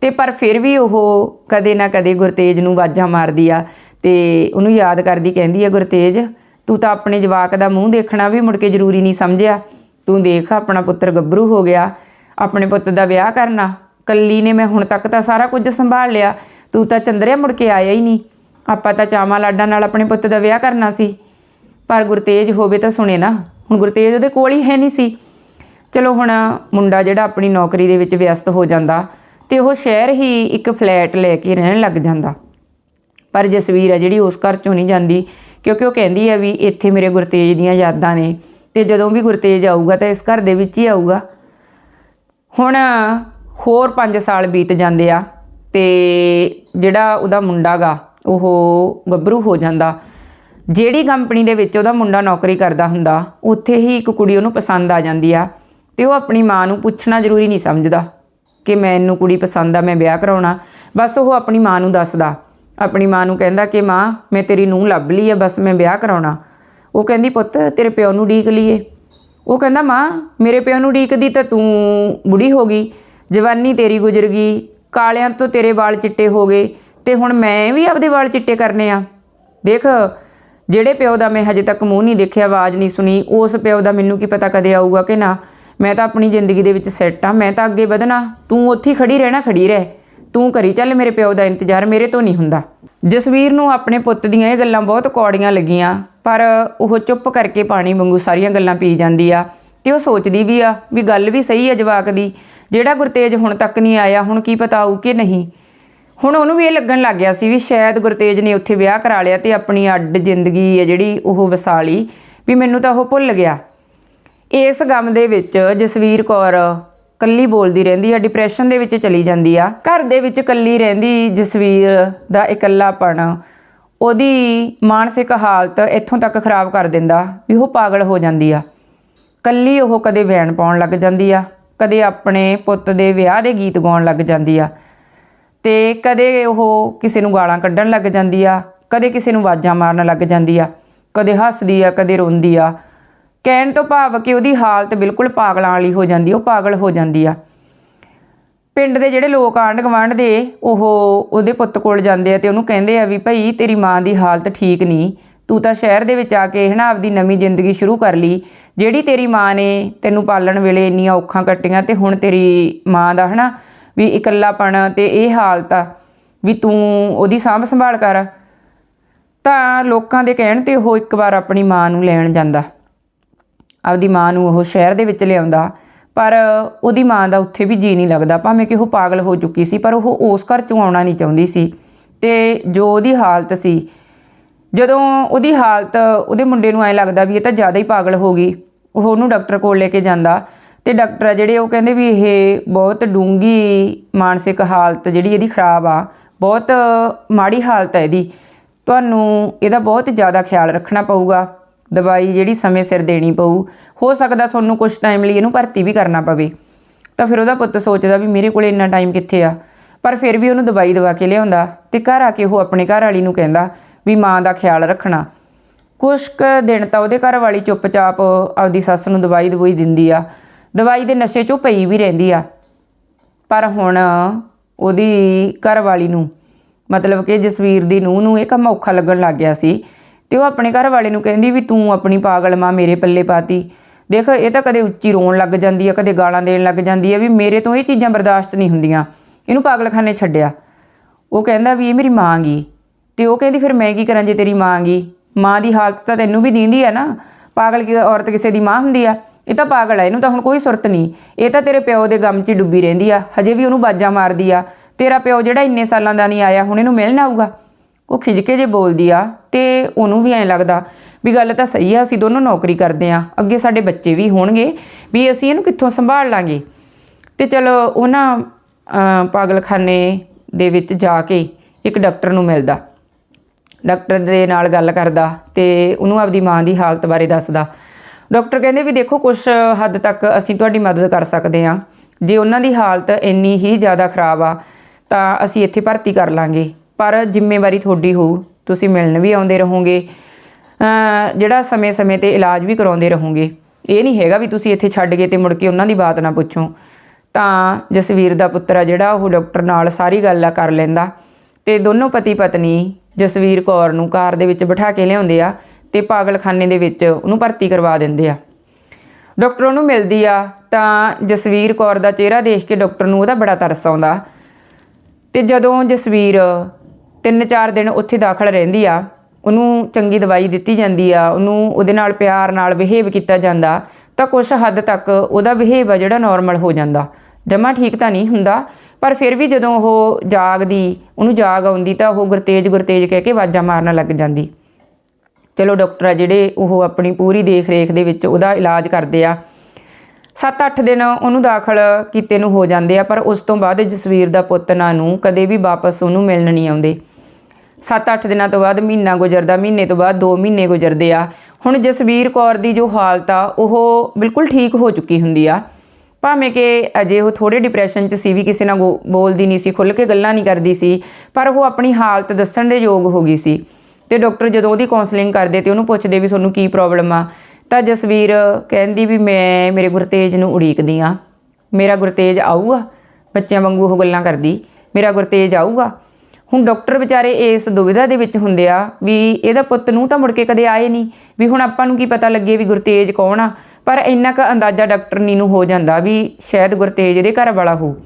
ਤੇ ਪਰ ਫਿਰ ਵੀ ਉਹ ਕਦੇ ਨਾ ਕਦੇ ਗੁਰਤੇਜ ਨੂੰ ਆਵਾਜ਼ਾਂ ਮਾਰਦੀ ਆ ਤੇ ਉਹਨੂੰ ਯਾਦ ਕਰਦੀ ਕਹਿੰਦੀ ਹੈ ਗੁਰਤੇਜ, ਤੂੰ ਤਾਂ ਆਪਣੇ ਜਵਾਕ ਦਾ ਮੂੰਹ ਦੇਖਣਾ ਵੀ ਮੁੜ ਕੇ ਜ਼ਰੂਰੀ ਨਹੀਂ ਸਮਝਿਆ। ਤੂੰ ਦੇਖ ਆਪਣਾ ਪੁੱਤਰ ਗੱਭਰੂ ਹੋ ਗਿਆ, ਆਪਣੇ ਪੁੱਤ ਦਾ ਵਿਆਹ ਕਰਨਾ। ਕੱਲੀ ਨੇ ਮੈਂ ਹੁਣ ਤੱਕ ਤਾਂ ਸਾਰਾ ਕੁਝ ਸੰਭਾਲ ਲਿਆ, ਤੂੰ ਤਾਂ ਚੰਦਰਿਆ ਮੁੜ ਕੇ ਆਇਆ ਹੀ ਨਹੀਂ। ਆਪਾਂ ਤਾਂ ਚਾਮਾ ਲਾਡਾਂ ਨਾਲ ਆਪਣੇ ਪੁੱਤ ਦਾ ਵਿਆਹ ਕਰਨਾ ਸੀ। ਪਰ ਗੁਰਤੇਜ ਹੋਵੇ ਤਾਂ ਸੁਣੇ ਨਾ, ਹੁਣ ਗੁਰਤੇਜ ਉਹਦੇ ਕੋਲ ਹੀ ਹੈ ਨਹੀਂ ਸੀ। ਚਲੋ ਹੁਣ ਮੁੰਡਾ ਜਿਹੜਾ ਆਪਣੀ ਨੌਕਰੀ ਦੇ ਵਿੱਚ ਵਿਅਸਤ ਹੋ ਜਾਂਦਾ ਤੇ ਉਹ ਸ਼ਹਿਰ ਹੀ ਇੱਕ ਫਲੈਟ ਲੈ ਕੇ ਰਹਿਣ ਲੱਗ ਜਾਂਦਾ। ਪਰ ਜਸਵੀਰ ਹੈ ਜਿਹੜੀ ਉਸ ਘਰ ਚੋਂ ਨਹੀਂ ਜਾਂਦੀ, ਕਿਉਂਕਿ ਉਹ ਕਹਿੰਦੀ ਹੈ ਵੀ ਇੱਥੇ ਮੇਰੇ ਗੁਰਤੇਜ ਦੀਆਂ ਯਾਦਾਂ ਨੇ ਤੇ ਜਦੋਂ ਵੀ ਗੁਰਤੇਜ ਆਊਗਾ ਤਾਂ ਇਸ ਘਰ ਦੇ ਵਿੱਚ ਹੀ ਆਊਗਾ। ਹੁਣ ਹੋਰ 5 ਸਾਲ ਬੀਤ ਜਾਂਦੇ ਆ ਤੇ ਜਿਹੜਾ ਉਹਦਾ ਮੁੰਡਾ ਗਾ ਉਹ ਗੱਭਰੂ ਹੋ ਜਾਂਦਾ। ਜਿਹੜੀ ਕੰਪਨੀ ਦੇ ਵਿੱਚ ਉਹਦਾ ਮੁੰਡਾ ਨੌਕਰੀ ਕਰਦਾ ਹੁੰਦਾ, ਉੱਥੇ ਹੀ ਇੱਕ ਕੁੜੀ ਉਹਨੂੰ ਪਸੰਦ ਆ ਜਾਂਦੀ ਆ ਤੇ ਉਹ ਆਪਣੀ ਮਾਂ ਨੂੰ ਪੁੱਛਣਾ ਜ਼ਰੂਰੀ ਨਹੀਂ ਸਮਝਦਾ ਕਿ ਮੈਨੂੰ ਕੁੜੀ ਪਸੰਦ ਆ, ਮੈਂ ਵਿਆਹ ਕਰਾਉਣਾ, ਬਸ ਉਹ ਆਪਣੀ ਮਾਂ ਨੂੰ ਦੱਸਦਾ। ਆਪਣੀ ਮਾਂ ਨੂੰ ਕਹਿੰਦਾ ਕਿ ਮਾਂ, ਮੈਂ ਤੇਰੀ ਨੂੰਹ ਲੱਭ ਲਈ ਆ, ਬਸ ਮੈਂ ਵਿਆਹ ਕਰਾਉਣਾ। ਉਹ ਕਹਿੰਦੀ, ਪੁੱਤ, ਤੇਰੇ ਪਿਓ ਨੂੰ ਡੀਕ ਲਈਏ। ਉਹ ਕਹਿੰਦਾ, ਮਾਂ, ਮੇਰੇ ਪਿਓ ਨੂੰ ਡੀਕਦੀ ਤਾਂ ਤੂੰ ਬੁੜੀ ਹੋ ਗਈ। ਜਵਾਨੀ ਤੇਰੀ ਗੁਜ਼ਰ ਗਈ, ਕਾਲਿਆਂ ਤੋਂ ਤੇਰੇ ਵਾਲ ਚਿੱਟੇ ਹੋ ਗਏ ਤੇ ਹੁਣ ਮੈਂ ਵੀ ਆਪਦੇ ਵਾਲ ਚਿੱਟੇ ਕਰਨੇ ਆ। ਦੇਖ, ਜਿਹੜੇ ਪਿਓ ਦਾ ਮੈਂ ਹਜੇ ਤੱਕ ਮੂੰਹ ਨਹੀਂ ਦੇਖਿਆ, ਆਵਾਜ਼ ਨਹੀਂ ਸੁਣੀ, ਉਸ ਪਿਓ ਦਾ ਮੈਨੂੰ ਕੀ ਪਤਾ ਕਦੇ ਆਊਗਾ ਕਿ ਨਾ। ਮੈਂ ਤਾਂ ਆਪਣੀ ਜ਼ਿੰਦਗੀ ਦੇ ਵਿੱਚ ਸੈੱਟ ਆ, ਮੈਂ ਤਾਂ ਅੱਗੇ ਵਧਣਾ। ਤੂੰ ਉੱਥੇ ਹੀ ਖੜੀ ਰਹਿਣਾ, ਖੜੀ ਰਹਿ। ਤੂੰ ਕਰੀ, ਚੱਲ ਮੇਰੇ ਪਿਓ ਦਾ ਇੰਤਜ਼ਾਰ ਮੇਰੇ ਤੋਂ ਨਹੀਂ ਹੁੰਦਾ। ਜਸਵੀਰ ਨੂੰ ਆਪਣੇ ਪੁੱਤ ਦੀਆਂ ਇਹ ਗੱਲਾਂ ਬਹੁਤ ਕੌੜੀਆਂ ਲੱਗੀਆਂ, ਪਰ ਉਹ ਚੁੱਪ ਕਰਕੇ ਪਾਣੀ ਵਾਂਗੂ ਸਾਰੀਆਂ ਗੱਲਾਂ ਪੀ ਜਾਂਦੀ ਆ ਤੇ ਉਹ ਸੋਚਦੀ ਵੀ ਆ ਵੀ ਗੱਲ ਵੀ ਸਹੀ ਆ ਜਵਾਕ ਦੀ, ਜਿਹੜਾ ਗੁਰਤੇਜ ਹੁਣ ਤੱਕ ਨਹੀਂ ਆਇਆ, ਹੁਣ ਕੀ ਪਤਾ ਆਊ ਕਿ ਨਹੀਂ। ਹੁਣ ਉਹਨੂੰ ਵੀ ਇਹ ਲੱਗਣ ਲੱਗ ਗਿਆ ਸੀ ਵੀ ਸ਼ਾਇਦ ਗੁਰਤੇਜ ਨੇ ਉੱਥੇ ਵਿਆਹ ਕਰਾ ਲਿਆ ਤੇ ਆਪਣੀ ਅੱਡ ਜ਼ਿੰਦਗੀ ਹੈ ਜਿਹੜੀ ਉਹ ਵਸਾ ਲਈ ਵੀ ਮੈਨੂੰ ਤਾਂ ਉਹ ਭੁੱਲ ਗਿਆ। ਇਸ ਗਮ ਦੇ ਵਿੱਚ ਜਸਵੀਰ ਕੌਰ ਕੱਲੀ ਬੋਲਦੀ ਰਹਿੰਦੀ ਆ ਡਿਪਰੈਸ਼ਨ ਦੇ ਵਿੱਚ ਚਲੀ ਜਾਂਦੀ ਆ। ਘਰ ਦੇ ਵਿੱਚ ਕੱਲੀ ਰਹਿੰਦੀ ਜਸਵੀਰ ਦਾ ਇਕੱਲਾਪਣ, ਉਹਦੀ ਮਾਨਸਿਕ ਹਾਲਤ ਇੱਥੋਂ ਤੱਕ ਖਰਾਬ ਕਰ ਦਿੰਦਾ ਵੀ ਉਹ ਪਾਗਲ ਹੋ ਜਾਂਦੀ ਆ। ਕੱਲੀ ਉਹ ਕਦੇ ਵੈਣ ਪਾਉਣ ਲੱਗ ਜਾਂਦੀ ਆ, ਕਦੇ ਆਪਣੇ ਪੁੱਤ ਦੇ ਵਿਆਹ ਦੇ ਗੀਤ ਗਾਉਣ ਲੱਗ ਜਾਂਦੀ ਆ। ਤੇ ਕਦੇ ਉਹ ਕਿਸੇ ਨੂੰ ਗਾਲਾਂ ਕੱਢਣ ਲੱਗ ਜਾਂਦੀ ਆ, ਕਦੇ ਕਿਸੇ ਨੂੰ ਆਵਾਜ਼ਾਂ ਮਾਰਨ ਲੱਗ ਜਾਂਦੀ ਆ, ਕਦੇ ਹੱਸਦੀ ਆ, ਕਦੇ ਰੋਂਦੀ ਆ। ਕਹਿਣ ਤੋਂ ਭਾਵ ਕਿ ਉਹਦੀ ਹਾਲਤ ਬਿਲਕੁਲ ਪਾਗਲਾਂ ਵਾਲੀ ਹੋ ਜਾਂਦੀ, ਉਹ ਪਾਗਲ ਹੋ ਜਾਂਦੀ ਆ। ਪਿੰਡ ਦੇ ਜਿਹੜੇ ਲੋਕ ਆਂਢ ਗੁਆਂਢ ਦੇ, ਉਹ ਉਹਦੇ ਪੁੱਤ ਕੋਲ ਜਾਂਦੇ ਆ ਤੇ ਉਹਨੂੰ ਕਹਿੰਦੇ ਆ ਵੀ ਭਾਈ ਤੇਰੀ ਮਾਂ ਦੀ ਹਾਲਤ ਠੀਕ ਨਹੀਂ, ਤੂੰ ਤਾਂ ਸ਼ਹਿਰ ਦੇ ਵਿੱਚ ਆ ਕੇ ਹਨਾ ਆਪਦੀ ਨਵੀਂ ਜ਼ਿੰਦਗੀ ਸ਼ੁਰੂ ਕਰ ਲਈ, ਜਿਹੜੀ ਤੇਰੀ ਮਾਂ ਨੇ ਤੈਨੂੰ ਪਾਲਣ ਵੇਲੇ ਇੰਨੀਆਂ ਔਖਾਂ ਕੱਟੀਆਂ ਤੇ ਹੁਣ ਤੇਰੀ ਮਾਂ ਦਾ ਹਨਾ ਵੀ ਇਕੱਲਾਪਣ ਤੇ ਇਹ ਹਾਲਤ ਆ ਵੀ ਤੂੰ ਉਹਦੀ ਸਾਂਭ ਸੰਭਾਲ ਕਰ। ਤਾਂ ਲੋਕਾਂ ਦੇ ਕਹਿਣ ਤੇ ਉਹ ਇੱਕ ਵਾਰ ਆਪਣੀ ਮਾਂ ਨੂੰ ਲੈਣ ਜਾਂਦਾ। ਆਪਦੀ ਮਾਂ ਨੂੰ ਉਹ ਸ਼ਹਿਰ ਦੇ ਵਿੱਚ ਲਿਆਉਂਦਾ। ਪਰ ਉਹਦੀ ਮਾਂ ਦਾ ਉੱਥੇ ਵੀ ਜੀ ਨਹੀਂ ਲੱਗਦਾ, ਭਾਵੇਂ ਕਿ ਉਹ ਪਾਗਲ ਹੋ ਚੁੱਕੀ ਸੀ, ਪਰ ਉਹ ਉਸ ਘਰ ਚੋਂ ਆਉਣਾ ਨਹੀਂ ਚਾਹੁੰਦੀ ਸੀ। ਤੇ ਜੋ ਉਹਦੀ ਹਾਲਤ ਸੀ, ਜਦੋਂ ਉਹਦੀ ਹਾਲਤ ਉਹਦੇ ਮੁੰਡੇ ਨੂੰ ਐ ਲੱਗਦਾ ਵੀ ਇਹ ਤਾਂ ਜ਼ਿਆਦਾ ਹੀ ਪਾਗਲ ਹੋ ਗਈ, ਉਹ ਉਹਨੂੰ ਡਾਕਟਰ ਕੋਲ ਲੈ ਕੇ ਜਾਂਦਾ। ਤੇ ਡਾਕਟਰ ਆ ਜਿਹੜੇ, ਉਹ ਕਹਿੰਦੇ ਵੀ ਇਹ ਬਹੁਤ ਡੂੰਗੀ ਮਾਨਸਿਕ ਹਾਲਤ ਜਿਹੜੀ ਇਹਦੀ ਖਰਾਬ ਆ, ਬਹੁਤ ਮਾੜੀ ਹਾਲਤ ਹੈ ਇਹਦੀ। ਤੁਹਾਨੂੰ ਇਹਦਾ ਬਹੁਤ ਜ਼ਿਆਦਾ ਖਿਆਲ ਰੱਖਣਾ ਪਊਗਾ। ਦਵਾਈ ਜਿਹੜੀ ਸਮੇਂ ਸਿਰ ਦੇਣੀ ਪਊ, ਹੋ ਸਕਦਾ ਤੁਹਾਨੂੰ ਕੁਝ ਟਾਈਮ ਲਈ ਇਹਨੂੰ ਭਰਤੀ ਵੀ ਕਰਨਾ ਪਵੇ। ਤਾਂ ਫਿਰ ਉਹਦਾ ਪੁੱਤ ਸੋਚਦਾ ਵੀ ਮੇਰੇ ਕੋਲ ਇੰਨਾ ਟਾਈਮ ਕਿੱਥੇ ਆ? ਪਰ ਫਿਰ ਵੀ ਉਹਨੂੰ ਦਵਾਈ ਦਵਾ ਕੇ ਲਿਆਉਂਦਾ ਤੇ ਘਰ ਆ ਕੇ ਉਹ ਆਪਣੇ ਘਰ ਵਾਲੀ ਨੂੰ ਕਹਿੰਦਾ ਵੀ ਮਾਂ ਦਾ ਖਿਆਲ ਰੱਖਣਾ। ਕੁਛ ਕੁ ਦਿਨ ਤਾਂ ਉਹਦੇ ਘਰ ਵਾਲੀ ਚੁੱਪਚਾਪ ਆਪਦੀ ਸੱਸ ਨੂੰ ਦਵਾਈ ਦਵਾਈ ਦਿੰਦੀ ਆ। ਦਵਾਈ ਦੇ ਨਸ਼ੇ 'ਚੋਂ ਪਈ ਵੀ ਰਹਿੰਦੀ ਆ। ਪਰ ਹੁਣ ਉਹਦੀ ਘਰ ਵਾਲੀ ਨੂੰ ਮਤਲਬ ਕਿ ਜਸਵੀਰ ਦੀ ਨੂੰਹ ਨੂੰ ਇਹ ਕੰਮ ਔਖਾ ਲੱਗਣ ਲੱਗ ਗਿਆ ਸੀ। ਤੇ ਉਹ ਆਪਣੇ ਘਰ ਵਾਲੇ ਨੂੰ ਕਹਿੰਦੀ ਵੀ ਤੂੰ ਆਪਣੀ ਪਾਗਲ ਮਾਂ ਮੇਰੇ ਪੱਲੇ ਪਾਤੀ। ਦੇਖ, ਇਹ ਤਾਂ ਕਦੇ ਉੱਚੀ ਰੋਣ ਲੱਗ ਜਾਂਦੀ ਆ, ਕਦੇ ਗਾਲਾਂ ਦੇਣ ਲੱਗ ਜਾਂਦੀ ਆ ਵੀ ਮੇਰੇ ਤੋਂ ਇਹ ਚੀਜ਼ਾਂ ਬਰਦਾਸ਼ਤ ਨਹੀਂ ਹੁੰਦੀਆਂ। ਇਹਨੂੰ ਪਾਗਲਖਾਨੇ ਛੱਡਿਆ। ਉਹ ਕਹਿੰਦਾ ਵੀ ਇਹ ਮੇਰੀ ਮਾਂ ਗਈ ਤੇ ਉਹ ਕਹਿੰਦੀ ਫਿਰ ਮੈਂ ਕੀ ਕਰਾਂ ਜੇ ਤੇਰੀ ਮਾਂ ਗਈ ਮਾਂ ਦੀ ਹਾਲਤ ਤਾਂ ਤੈਨੂੰ ਵੀ ਦੀਂਦੀ ਆ ਨਾ। ਪਾਗਲ ਕੀ ਔਰਤ ਕਿਸੇ ਦੀ ਮਾਂ ਹੁੰਦੀ ਆ? ਇਹ ਤਾਂ ਪਾਗਲ ਆ, ਇਹਨੂੰ ਤਾਂ ਹੁਣ ਕੋਈ ਸੁਰਤ ਨਹੀਂ। ਇਹ ਤਾਂ ਤੇਰੇ ਪਿਓ ਦੇ ਗਮ 'ਚ ਹੀ ਡੁੱਬੀ ਰਹਿੰਦੀ ਆ। ਹਜੇ ਵੀ ਉਹਨੂੰ ਬਾਜਾਂ ਮਾਰਦੀ ਆ। ਤੇਰਾ ਪਿਓ ਜਿਹੜਾ ਇੰਨੇ ਸਾਲਾਂ ਦਾ ਨਹੀਂ ਆਇਆ, ਹੁਣ ਇਹਨੂੰ ਮਿਲਣ ਆਊਗਾ। ਉਹ ਖਿਜ ਕੇ ਜੇ ਬੋਲਦੀ ਆ ਤੇ ਉਹਨੂੰ ਵੀ ਐਂ ਲੱਗਦਾ ਵੀ ਗੱਲ ਤਾਂ ਸਹੀ ਆ ਅਸੀਂ ਦੋਨੋਂ ਨੌਕਰੀ ਕਰਦੇ ਆ ਅੱਗੇ ਸਾਡੇ ਬੱਚੇ ਵੀ ਹੋਣਗੇ ਵੀ ਅਸੀਂ ਇਹਨੂੰ ਕਿੱਥੋਂ ਸੰਭਾਲ ਲਾਂਗੇ। ਤੇ ਚਲੋ ਉਹਨਾਂ ਅਮ, ਪਾਗਲਖਾਨੇ ਦੇ ਵਿੱਚ ਜਾ ਕੇ ਇੱਕ ਡਾਕਟਰ ਨੂੰ ਮਿਲਦਾ। ਡਾਕਟਰ ਦੇ ਨਾਲ ਗੱਲ ਕਰਦਾ ਤੇ ਉਹਨੂੰ ਆਪਦੀ ਮਾਂ ਦੀ ਹਾਲਤ ਬਾਰੇ ਦੱਸਦਾ। ਡਾਕਟਰ ਕਹਿੰਦੇ ਵੀ ਦੇਖੋ ਕੁਝ ਹੱਦ ਤੱਕ ਅਸੀਂ ਤੁਹਾਡੀ ਮਦਦ ਕਰ ਸਕਦੇ ਹਾਂ ਜੇ ਉਹਨਾਂ ਦੀ ਹਾਲਤ ਇੰਨੀ ਹੀ ਜ਼ਿਆਦਾ ਖਰਾਬ ਆ ਤਾਂ ਅਸੀਂ ਇੱਥੇ ਭਰਤੀ ਕਰ ਲਾਂਗੇ। ਪਰ ਜ਼ਿੰਮੇਵਾਰੀ ਤੁਹਾਡੀ ਹੋਊ। ਤੁਸੀਂ ਮਿਲਣ ਵੀ ਆਉਂਦੇ ਰਹੋਗੇ। ਜਿਹੜਾ ਸਮੇਂ-ਸਮੇਂ ਤੇ ਇਲਾਜ ਵੀ ਕਰਾਉਂਦੇ ਰਹੋਗੇ। ਇਹ ਨਹੀਂ ਹੈਗਾ ਵੀ ਤੁਸੀਂ ਇੱਥੇ ਛੱਡ ਕੇ ਤੇ ਮੁੜ ਕੇ ਉਹਨਾਂ ਦੀ ਬਾਤ ਨਾ ਪੁੱਛੋ। ਤਾਂ ਜਸਵੀਰ ਦਾ ਪੁੱਤਰ ਆ ਜਿਹੜਾ, ਉਹ ਡਾਕਟਰ ਨਾਲ ਸਾਰੀ ਗੱਲ ਆ, ਕਰ ਲੈਂਦਾ। ਤੇ ਦੋਨੋਂ ਪਤੀ ਪਤਨੀ ਜਸਵੀਰ ਕੌਰ ਨੂੰ ਕਾਰ ਦੇ ਵਿੱਚ ਬਿਠਾ ਕੇ ਲਿਆਉਂਦੇ ਆ ਤੇ ਪਾਗਲਖਾਨੇ ਦੇ ਵਿੱਚ ਉਹਨੂੰ ਭਰਤੀ ਕਰਵਾ ਦਿੰਦੇ ਆ। ਡਾਕਟਰ ਉਹਨੂੰ ਮਿਲਦੀ ਆ ਤਾਂ ਜਸਵੀਰ ਕੌਰ ਦਾ ਚਿਹਰਾ ਦੇਖ ਕੇ ਡਾਕਟਰ ਨੂੰ ਉਹਦਾ ਬੜਾ ਤਰਸ ਆਉਂਦਾ। ਤੇ ਜਦੋਂ ਜਸਵੀਰ 3-4 ਦਿਨ ਉੱਥੇ ਦਾਖਲ ਰਹਿੰਦੀ ਆ। ਉਹਨੂੰ ਚੰਗੀ ਦਵਾਈ ਦਿੱਤੀ ਜਾਂਦੀ ਆ। ਉਹਨੂੰ ਉਹਦੇ ਨਾਲ ਪਿਆਰ ਨਾਲ ਬਿਹੇਵ ਕੀਤਾ ਜਾਂਦਾ ਤਾਂ ਕੁਝ ਹੱਦ ਤੱਕ ਉਹਦਾ ਬਿਹੇਵ ਆ ਜਿਹੜਾ ਨਾਰਮਲ ਹੋ ਜਾਂਦਾ। ਜਮਾ ਠੀਕ ਤਾਂ ਨਹੀਂ ਹੁੰਦਾ, ਪਰ ਫਿਰ ਵੀ ਜਦੋਂ ਉਹ ਜਾਗਦੀ, ਉਹਨੂੰ ਜਾਗ ਆਉਂਦੀ ਤਾਂ ਉਹ ਗੁਰਤੇਜ ਗੁਰਤੇਜ ਕਹਿ ਕੇ ਆਵਾਜ਼ਾਂ ਮਾਰਨ ਲੱਗ ਜਾਂਦੀ। ਚਲੋ ਡਾਕਟਰ ਆ ਜਿਹੜੇ ਉਹ ਆਪਣੀ ਪੂਰੀ ਦੇਖ ਰੇਖ ਦੇ ਵਿੱਚ ਉਹਦਾ ਇਲਾਜ ਕਰਦੇ ਆ। 7-8 ਦਿਨ ਉਹਨੂੰ ਦਾਖਲ ਕੀਤੇ ਨੂੰ ਹੋ ਜਾਂਦੇ ਆ, ਪਰ ਉਸ ਤੋਂ ਬਾਅਦ ਜਸਵੀਰ ਦਾ ਪੁੱਤ ਨਾਂ ਨੂੰ ਕਦੇ ਵੀ ਵਾਪਸ ਉਹਨੂੰ ਮਿਲਣ ਨਹੀਂ ਆਉਂਦੇ। 7-8 ਦਿਨਾਂ ਤੋਂ ਬਾਅਦ ਮਹੀਨਾ ਗੁਜ਼ਰਦਾ, ਮਹੀਨੇ ਤੋਂ ਬਾਅਦ 2 ਮਹੀਨੇ ਗੁਜ਼ਰਦੇ ਆ। ਹੁਣ ਜਸਵੀਰ ਕੌਰ ਦੀ ਜੋ ਹਾਲਤ ਆ, ਉਹ ਬਿਲਕੁਲ ਠੀਕ ਹੋ ਚੁੱਕੀ ਹੁੰਦੀ ਆ। ਭਾਵੇਂ ਕਿ ਅਜੇ ਉਹ ਥੋੜੇ ਡਿਪਰੈਸ਼ਨ 'ਚ ਸੀ, ਵੀ ਕਿਸੇ ਨਾਲ ਗੋ- ਬੋਲਦੀ ਨਹੀਂ ਸੀ, ਖੁੱਲ੍ਹ ਕੇ ਗੱਲਾਂ ਨਹੀਂ ਕਰਦੀ ਸੀ, ਪਰ ਉਹ ਆਪਣੀ ਹਾਲਤ ਦੱਸਣ ਦੇ ਯੋਗ ਹੋ ਗਈ ਸੀ। ਤੇ ਡਾਕਟਰ ਜਦੋਂ ਉਹਦੀ ਕਾਉਂਸਲਿੰਗ ਕਰਦੇ ਤੇ ਉਹਨੂੰ ਪੁੱਛਦੇ ਵੀ ਤੁਹਾਨੂੰ ਕੀ ਪ੍ਰੋਬਲਮ ਆ, ਤਾਂ ਜਸਵੀਰ ਕਹਿੰਦੀ ਵੀ ਮੈਂ, ਮੇਰੇ ਗੁਰਤੇਜ ਨੂੰ ਉਡੀਕਦੀ ਆ। ਮੇਰਾ ਗੁਰਤੇਜ ਆਊਗਾ? ਬੱਚਿਆਂ ਵਾਂਗੂ ਉਹ ਗੱਲਾਂ ਕਰਦੀ। ਮੇਰਾ ਗੁਰਤੇਜ ਆਊਗਾ? ਹੁਣ ਡਾਕਟਰ ਵਿਚਾਰੇ ਇਸ ਦੁਵਿਧਾ ਦੇ ਵਿੱਚ ਹੁੰਦੇ ਆ, ਵੀ ਇਹਦਾ ਪੁੱਤ ਨੂੰ ਤਾਂ ਮੁੜ ਕੇ ਕਦੇ ਆਏ ਨਹੀਂ ਵੀ ਹੁਣ ਆਪਾਂ ਨੂੰ ਕੀ ਪਤਾ ਲੱਗੇ ਵੀ ਗੁਰਤੇਜ ਕੌਣ ਆ, ਪਰ ਇੰਨਾ ਕੁ ਅੰਦਾਜ਼ਾ ਡਾਕਟਰਨੀ ਨੂੰ ਹੋ ਜਾਂਦਾ ਵੀ ਸ਼ਾਇਦ ਗੁਰਤੇਜ ਇਹਦੇ ਘਰ ਵਾਲਾ ਹੋ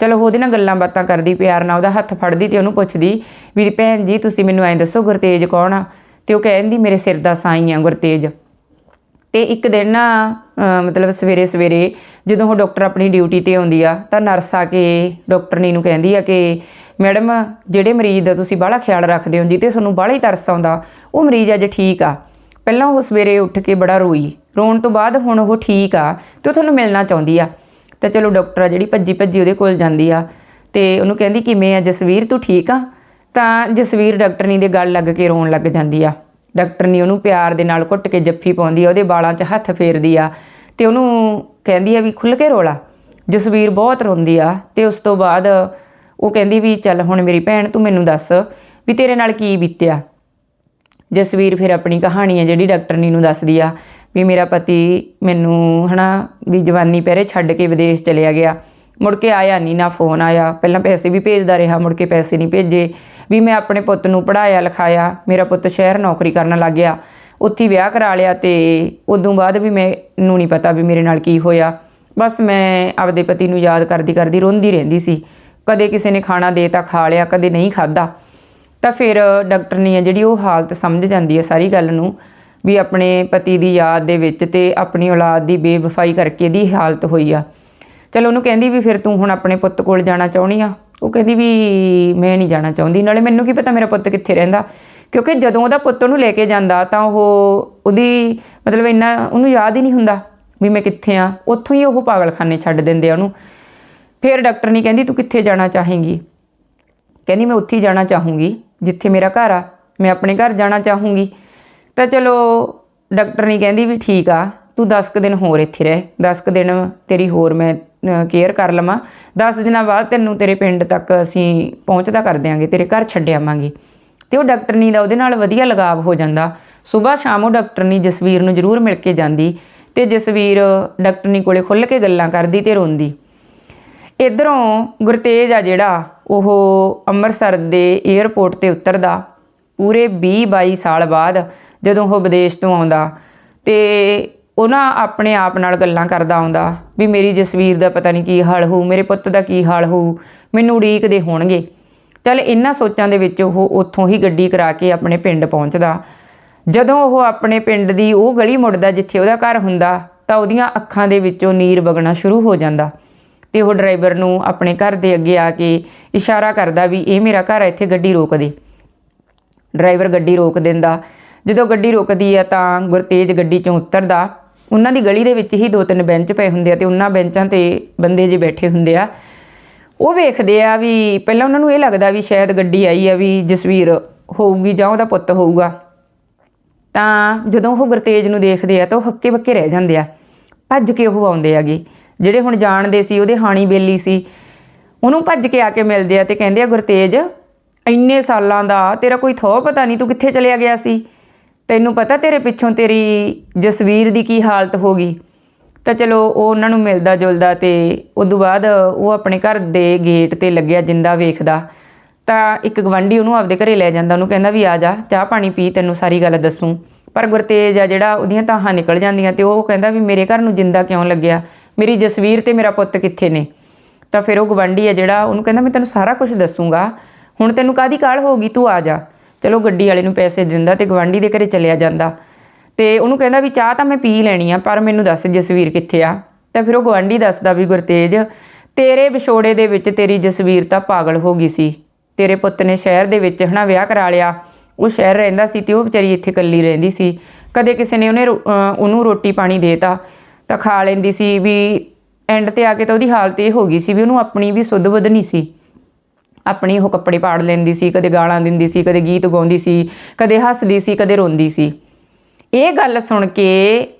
ਚਲੋ ਉਹਦੇ ਨਾਲ ਗੱਲਾਂ ਬਾਤਾਂ ਕਰਦੀ, ਪਿਆਰ ਨਾਲ ਉਹਦਾ ਹੱਥ ਫੜਦੀ ਤੇ ਉਹਨੂੰ ਪੁੱਛਦੀ ਵੀ ਭੈਣ ਜੀ ਤੁਸੀਂ ਮੈਨੂੰ ਐਂ ਦੱਸੋ ਗੁਰਤੇਜ ਕੌਣ ਆ? ਤੇ ਉਹ ਕਹਿੰਦੀ ਮੇਰੇ ਸਿਰ ਦਾ ਸਾਈਂ ਆ ਗੁਰਤੇਜ। ਤੇ ਇੱਕ ਦਿਨ ਨਾ ਮਤਲਬ ਸਵੇਰੇ ਸਵੇਰੇ ਜਦੋਂ ਉਹ ਡਾਕਟਰ ਆਪਣੀ ਡਿਊਟੀ ਤੇ ਆਉਂਦੀ ਆ, ਤਾਂ ਨਰਸ ਆ ਕੇ ਡਾਕਟਰਨੀ ਨੂੰ ਕਹਿੰਦੀ ਆ ਕਿ ਮੈਡਮ, ਜਿਹੜੇ ਮਰੀਜ਼ ਦਾ ਤੁਸੀਂ ਬਾਹਲਾ ਖਿਆਲ ਰੱਖਦੇ ਹੋ ਜਿਹਤੇ ਤੁਹਾਨੂੰ ਬਾਹਲਾ ਹੀ ਤਰਸ ਆਉਂਦਾ, ਉਹ ਮਰੀਜ਼ ਅੱਜ ਠੀਕ ਆ। ਪਹਿਲਾਂ ਉਹ ਸਵੇਰੇ ਉੱਠ ਕੇ ਬੜਾ ਰੋਈ। ਰੋਣ ਤੋਂ ਬਾਅਦ ਹੁਣ ਉਹ ਠੀਕ ਆ ਤੇ ਉਹ ਤੁਹਾਨੂੰ ਮਿਲਣਾ ਚਾਹੁੰਦੀ ਆ। ਤਾਂ ਚਲੋ ਡਾਕਟਰ ਆ, ਜਿਹੜੀ ਭੱਜੀ ਭੱਜੀ ਉਹਦੇ ਕੋਲ ਜਾਂਦੀ ਆ ਤੇ ਉਹਨੂੰ ਕਹਿੰਦੀ, ਕਿਵੇਂ ਆ ਜਸਵੀਰ? ਤੂੰ ਠੀਕ ਆ? ਤਾਂ ਜਸਵੀਰ ਡਾਕਟਰਨੀ ਦੇ ਗੱਲ ਲੱਗ ਕੇ ਰੋਣ ਲੱਗ ਜਾਂਦੀ ਆ। ਡਾਕਟਰਨੀ ਉਹਨੂੰ ਪਿਆਰ ਦੇ ਨਾਲ ਘੁੱਟ ਕੇ ਜੱਫੀ ਪਾਉਂਦੀ ਆ, ਉਹਦੇ ਵਾਲਾਂ 'ਚ ਹੱਥ ਫੇਰਦੀ ਆ ਤੇ ਉਹਨੂੰ ਕਹਿੰਦੀ ਆ ਵੀ ਖੁੱਲ ਕੇ ਰੋਲਾ। ਜਸਵੀਰ ਬਹੁਤ ਰੋਂਦੀ ਆ ਤੇ ਉਸ ਤੋਂ ਬਾਅਦ ਉਹ ਕਹਿੰਦੀ ਵੀ ਚੱਲ ਹੁਣ ਮੇਰੀ ਭੈਣ, ਤੂੰ ਮੈਨੂੰ ਦੱਸ ਵੀ ਤੇਰੇ ਨਾਲ ਕੀ ਬੀਤਿਆ? ਜਸਵੀਰ ਫਿਰ ਆਪਣੀ ਕਹਾਣੀ ਹੈ ਜਿਹੜੀ ਡਾਕਟਰਨੀ ਨੂੰ ਦੱਸਦੀ ਆ ਵੀ ਮੇਰਾ ਪਤੀ ਮੈਨੂੰ ਹਨਾ ਵੀ ਜਵਾਨੀ ਪਹਿਰੇ ਛੱਡ ਕੇ ਵਿਦੇਸ਼ ਚਲਿਆ ਗਿਆ। ਮੁੜ ਕੇ ਆਇਆ ਨਹੀਂ ਨਾ ਫੋਨ ਆਇਆ। ਪਹਿਲਾਂ ਪੈਸੇ ਵੀ ਭੇਜਦਾ ਰਿਹਾ, ਮੁੜ ਕੇ ਪੈਸੇ ਨਹੀਂ ਭੇਜੇ। ਵੀ ਮੈਂ ਆਪਣੇ ਪੁੱਤ ਨੂੰ ਪੜਾਇਆ ਲਿਖਾਇਆ, ਮੇਰਾ ਪੁੱਤ ਸ਼ਹਿਰ ਨੌਕਰੀ ਕਰਨ ਲੱਗ ਗਿਆ। ਉੱਥੇ ਵਿਆਹ ਕਰਾ ਲਿਆ ਤੇ ਉਦੋਂ ਬਾਅਦ ਵੀ ਮੈਨੂੰ ਨਹੀਂ ਪਤਾ ਵੀ ਮੇਰੇ ਨਾਲ ਕੀ ਹੋਇਆ। ਬਸ ਮੈਂ ਆਪਦੇ ਪਤੀ ਨੂੰ ਯਾਦ ਕਰਦੀ ਕਰਦੀ ਰੋਂਦੀ ਰਹਿੰਦੀ ਸੀ। ਕਦੇ ਕਿਸੇ ਨੇ ਖਾਣਾ ਦੇਤਾ ਖਾ ਲਿਆ, ਕਦੇ ਨਹੀਂ ਖਾਦਾ ਤਾਂ ਫਿਰ ਡਾਕਟਰਨੀ ਆ ਜਿਹੜੀ ਉਹ ਹਾਲਤ ਸਮਝ ਜਾਂਦੀ ਹੈ ਸਾਰੀ ਗੱਲ ਨੂੰ, ਵੀ ਆਪਣੇ ਪਤੀ ਦੀ ਯਾਦ ਦੇ ਵਿੱਚ ਤੇ ਆਪਣੀ ਔਲਾਦ ਦੀ ਬੇਵਫਾਈ ਕਰਕੇ ਇਹਦੀ ਹਾਲਤ ਹੋਈ ਆ। ਚਲੋ ਉਹਨੂੰ ਕਹਿੰਦੀ ਵੀ ਫਿਰ ਤੂੰ ਹੁਣ ਆਪਣੇ ਪੁੱਤ ਕੋਲ ਜਾਣਾ ਚਾਹੁੰਦੀ ਆ। ਉਹ ਕਹਿੰਦੀ ਵੀ ਮੈਂ ਨਹੀਂ ਜਾਣਾ ਚਾਹੁੰਦੀ, ਨਾਲੇ ਮੈਨੂੰ ਕੀ ਪਤਾ ਮੇਰਾ ਪੁੱਤ ਕਿੱਥੇ ਰਹਿੰਦਾ। ਕਿਉਂਕਿ ਜਦੋਂ ਉਹਦਾ ਪੁੱਤ ਉਹਨੂੰ ਲੈ ਕੇ ਜਾਂਦਾ ਤਾਂ ਉਹ ਉਹਦੀ ਮਤਲਬ ਇੰਨਾ ਉਹਨੂੰ ਯਾਦ ਹੀ ਨਹੀਂ ਹੁੰਦਾ ਵੀ ਮੈਂ ਕਿੱਥੇ ਆ। ਉੱਥੋਂ ਹੀ ਉਹ ਪਾਗਲਖਾਨੇ ਛੱਡ ਦਿੰਦੇ ਆ ਉਹਨੂੰ। ਫਿਰ ਡਾਕਟਰ ਨਹੀਂ ਕਹਿੰਦੀ, ਤੂੰ ਕਿੱਥੇ ਜਾਣਾ ਚਾਹੇਂਗੀ? ਕਹਿੰਦੀ, ਮੈਂ ਉੱਥੇ ਜਾਣਾ ਚਾਹੂੰਗੀ, ਜਿੱਥੇ ਮੇਰਾ ਘਰ ਆ। ਮੈਂ ਆਪਣੇ ਘਰ ਜਾਣਾ ਚਾਹੂੰਗੀ। ਤਾਂ ਚਲੋ, ਡਾਕਟਰ ਨਹੀਂ ਕਹਿੰਦੀ ਵੀ ਠੀਕ ਆ, ਤੂੰ 10 ਕੁ ਦਿਨ ਹੋਰ ਇੱਥੇ ਰਹਿ। 10 ਕੁ ਦਿਨ ਤੇਰੀ ਹੋਰ ਮੈਂ ਕੇਅਰ ਕਰ ਲਵਾਂ। 10 ਦਿਨਾਂ ਬਾਅਦ ਤੈਨੂੰ ਤੇਰੇ ਪਿੰਡ ਤੱਕ ਅਸੀਂ ਪਹੁੰਚਦਾ ਕਰ ਦਿਆਂਗੇ, ਤੇਰੇ ਘਰ ਛੱਡ ਆਵਾਂਗੇ। ਤੇ ਉਹ ਡਾਕਟਰਨੀ ਦਾ ਉਹਦੇ ਨਾਲ ਵਧੀਆ ਲਗਾਵ ਹੋ ਜਾਂਦਾ। ਸਵੇਰ ਸ਼ਾਮ ਉਹ ਡਾਕਟਰਨੀ ਜਸਵੀਰ ਨੂੰ ਜ਼ਰੂਰ ਮਿਲ ਕੇ ਜਾਂਦੀ ਤੇ ਜਸਵੀਰ ਡਾਕਟਰਨੀ ਕੋਲੇ ਖੁੱਲ੍ਹ ਕੇ ਗੱਲਾਂ ਕਰਦੀ ਤੇ ਰੋਂਦੀ। ਇਧਰੋਂ ਗੁਰਤੇਜ ਆ ਜਿਹੜਾ, ਉਹ ਅੰਮ੍ਰਿਤਸਰ ਦੇ 에ਅਰਪੋਰਟ ਤੇ ਉਤਰਦਾ। ਪੂਰੇ 20 22 ਸਾਲ ਬਾਅਦ ਜਦੋਂ ਉਹ ਵਿਦੇਸ਼ ਤੋਂ ਆਉਂਦਾ ਤੇ ਉਹਨਾਂ ਆਪਣੇ ਆਪ ਨਾਲ ਗੱਲਾਂ ਕਰਦਾ ਆਉਂਦਾ ਵੀ ਮੇਰੀ ਜਸਵੀਰ ਦਾ ਪਤਾ ਨਹੀਂ ਕੀ ਹਾਲ ਹੋਊ, ਮੇਰੇ ਪੁੱਤ ਦਾ ਕੀ ਹਾਲ ਹੋਊ, ਮੈਨੂੰ ਉਡੀਕਦੇ ਹੋਣਗੇ। ਚਲ ਇਹਨਾਂ ਸੋਚਾਂ ਦੇ ਵਿੱਚ ਉਹ ਉੱਥੋਂ ਹੀ ਗੱਡੀ ਕਰਾ ਕੇ ਆਪਣੇ ਪਿੰਡ ਪਹੁੰਚਦਾ। ਜਦੋਂ ਉਹ ਆਪਣੇ ਪਿੰਡ ਦੀ ਉਹ ਗਲੀ ਮੁੜਦਾ ਜਿੱਥੇ ਉਹਦਾ ਘਰ ਹੁੰਦਾ, ਤਾਂ ਉਹਦੀਆਂ ਅੱਖਾਂ ਦੇ ਵਿੱਚੋਂ ਨੀਰ ਵਗਣਾ ਸ਼ੁਰੂ ਹੋ ਜਾਂਦਾ। ਤੇ ਉਹ ਡਰਾਈਵਰ ਨੂੰ ਆਪਣੇ ਘਰ ਦੇ ਅੱਗੇ ਆ ਕੇ ਇਸ਼ਾਰਾ ਕਰਦਾ ਵੀ ਇਹ ਮੇਰਾ ਘਰ ਹੈ ਇੱਥੇ ਗੱਡੀ ਰੋਕ ਦੇ। ਡਰਾਈਵਰ ਗੱਡੀ ਰੋਕ ਦਿੰਦਾ। ਜਦੋਂ ਗੱਡੀ ਰੁਕਦੀ ਆ ਤਾਂ ਗੁਰਤੇਜ ਗੱਡੀ ਚੋਂ ਉਤਰਦਾ। ਉਹਨਾਂ ਦੀ ਗਲੀ ਦੇ ਵਿੱਚ ਹੀ ਦੋ ਤਿੰਨ ਬੈਂਚ ਪਏ ਹੁੰਦੇ ਆ ਤੇ ਉਹਨਾਂ ਬੈਂਚਾਂ ਤੇ ਬੰਦੇ ਜੇ ਬੈਠੇ ਹੁੰਦੇ ਆ। ਉਹ ਵੇਖਦੇ ਆ ਵੀ ਪਹਿਲਾਂ ਉਹਨਾਂ ਨੂੰ ਇਹ ਲੱਗਦਾ ਵੀ ਸ਼ਾਇਦ ਗੱਡੀ ਆਈ ਆ ਵੀ ਜਸਵੀਰ ਹੋਊਗੀ ਜਾਂ ਉਹਦਾ ਪੁੱਤ ਹੋਊਗਾ। ਤਾਂ ਜਦੋਂ ਉਹ ਗੁਰਤੇਜ ਨੂੰ ਦੇਖਦੇ ਆ ਤਾਂ ਉਹ ਹੱਕੇ ਬੱਕੇ ਰਹਿ ਜਾਂਦੇ ਆ। ਭੱਜ ਕੇ ਉਹ ਆਉਂਦੇ ਆਗੇ ਜਿਹੜੇ ਹੁਣ ਜਾਣਦੇ ਸੀ, ਉਹਦੇ ਹਾਣੀ ਬੇਲੀ ਸੀ। ਉਹਨੂੰ ਭੱਜ ਕੇ ਆ ਕੇ ਮਿਲਦੇ ਆ ਤੇ ਕਹਿੰਦੇ ਆ, ਗੁਰਤੇਜ, ਇੰਨੇ ਸਾਲਾਂ ਦਾ ਤੇਰਾ ਕੋਈ ਥੋ ਪਤਾ ਨਹੀਂ, ਤੂੰ ਕਿੱਥੇ ਚਲਿਆ ਗਿਆ ਸੀ? ਤੈਨੂੰ ਪਤਾ ਤੇਰੇ ਪਿੱਛੋਂ ਤੇਰੀ ਜਸਵੀਰ ਦੀ ਕੀ ਹਾਲਤ ਹੋ ਗਈ? ਤਾਂ ਚਲੋ, ਉਹ ਉਹਨਾਂ ਨੂੰ ਮਿਲਦਾ ਜੁਲਦਾ ਤੇ ਉਦੋਂ ਬਾਅਦ ਉਹ ਆਪਣੇ ਘਰ ਦੇ ਗੇਟ ਤੇ ਲੱਗਿਆ ਜਿੰਦਾ ਵੇਖਦਾ। ਤਾਂ ਇੱਕ ਗਵੰਡੀ ਉਹਨੂੰ ਆਪਦੇ ਘਰੇ ਲੈ ਜਾਂਦਾ, ਉਹਨੂੰ ਕਹਿੰਦਾ ਵੀ ਆ ਜਾ, ਚਾਹ ਪਾਣੀ ਪੀ, ਤੈਨੂੰ ਸਾਰੀ ਗੱਲ ਦੱਸੂ। ਪਰ ਗੁਰਤੇਜ ਆ ਜਿਹੜਾ ਉਹਦੀਆਂ ਤਾਹਾਂ ਨਿਕਲ ਜਾਂਦੀਆਂ ਤੇ ਉਹ ਕਹਿੰਦਾ ਵੀ ਮੇਰੇ ਘਰ ਨੂੰ ਜਿੰਦਾ ਕਿਉਂ ਲੱਗਿਆ? ਮੇਰੀ ਜਸਵੀਰ ਤੇ ਮੇਰਾ ਪੁੱਤ ਕਿੱਥੇ ਨੇ? ਤਾਂ ਫਿਰ ਉਹ ਗਵੰਡੀ ਆ ਜਿਹੜਾ, ਉਹਨੂੰ ਕਹਿੰਦਾ, ਮੈਂ ਤੈਨੂੰ ਸਾਰਾ ਕੁਝ ਦੱਸੂਗਾ। ਹੁਣ ਤੈਨੂੰ ਕਾਦੀ ਕਾਲ ਹੋਗੀ ਤੂੰ ਆ ਜਾ। ਚਲੋ ਗੱਡੀ ਵਾਲੇ ਨੂੰ ਪੈਸੇ ਦਿੰਦਾ ਤੇ ਗਵੰਡੀ ਦੇ ਘਰੇ ਚਲਿਆ ਜਾਂਦਾ। ਤੇ ਉਹਨੂੰ ਕਹਿੰਦਾ ਵੀ ਚਾਹ ਤਾਂ ਮੈਂ ਪੀ ਲੈਣੀ ਆ, ਪਰ ਮੈਨੂੰ ਦੱਸ ਜਸਵੀਰ ਕਿੱਥੇ ਆ? ਤਾਂ ਫਿਰ ਉਹ ਗਵੰਡੀ ਦੱਸਦਾ ਵੀ, ਗੁਰਤੇਜ, ਤੇਰੇ ਵਿਛੋੜੇ ਦੇ ਵਿੱਚ ਤੇਰੀ ਜਸਵੀਰ ਤਾਂ ਪਾਗਲ ਹੋ ਗਈ ਸੀ। ਤੇਰੇ ਪੁੱਤ ਨੇ ਸ਼ਹਿਰ ਦੇ ਵਿੱਚ ਹਨਾ ਵਿਆਹ ਕਰਾ ਲਿਆ। ਉਹ ਸ਼ਹਿਰ ਰਹਿੰਦਾ ਸੀ ਤੇ ਉਹ ਵਿਚਾਰੀ ਇੱਥੇ ਇਕੱਲੀ ਰਹਿੰਦੀ ਸੀ। ਕਦੇ ਕਿਸੇ ਨੇ ਉਹਨੇ ਉਹਨੂੰ ਰੋਟੀ ਪਾਣੀ ਦੇਤਾ। ਤਾਂ ਖਾ ਲੈਂਦੀ ਸੀ ਵੀ ਐਂਡ ਤੇ ਆ ਕੇ ਤਾਂ ਉਹਦੀ ਹਾਲਤ ਇਹ ਹੋ ਗਈ ਸੀ ਵੀ ਉਹਨੂੰ ਆਪਣੀ ਵੀ ਸੁੱਧ ਬੁੱਧ ਨਹੀਂ ਸੀ। ਆਪਣੀ ਉਹ ਕੱਪੜੇ ਪਾੜ ਲੈਂਦੀ ਸੀ, ਕਦੇ ਗਾਲਾਂ ਦਿੰਦੀ ਸੀ, ਕਦੇ ਗੀਤ ਗਾਉਂਦੀ ਸੀ, ਕਦੇ ਹੱਸਦੀ ਸੀ, ਕਦੇ ਰੋਂਦੀ ਸੀ। ਇਹ ਗੱਲ ਸੁਣ ਕੇ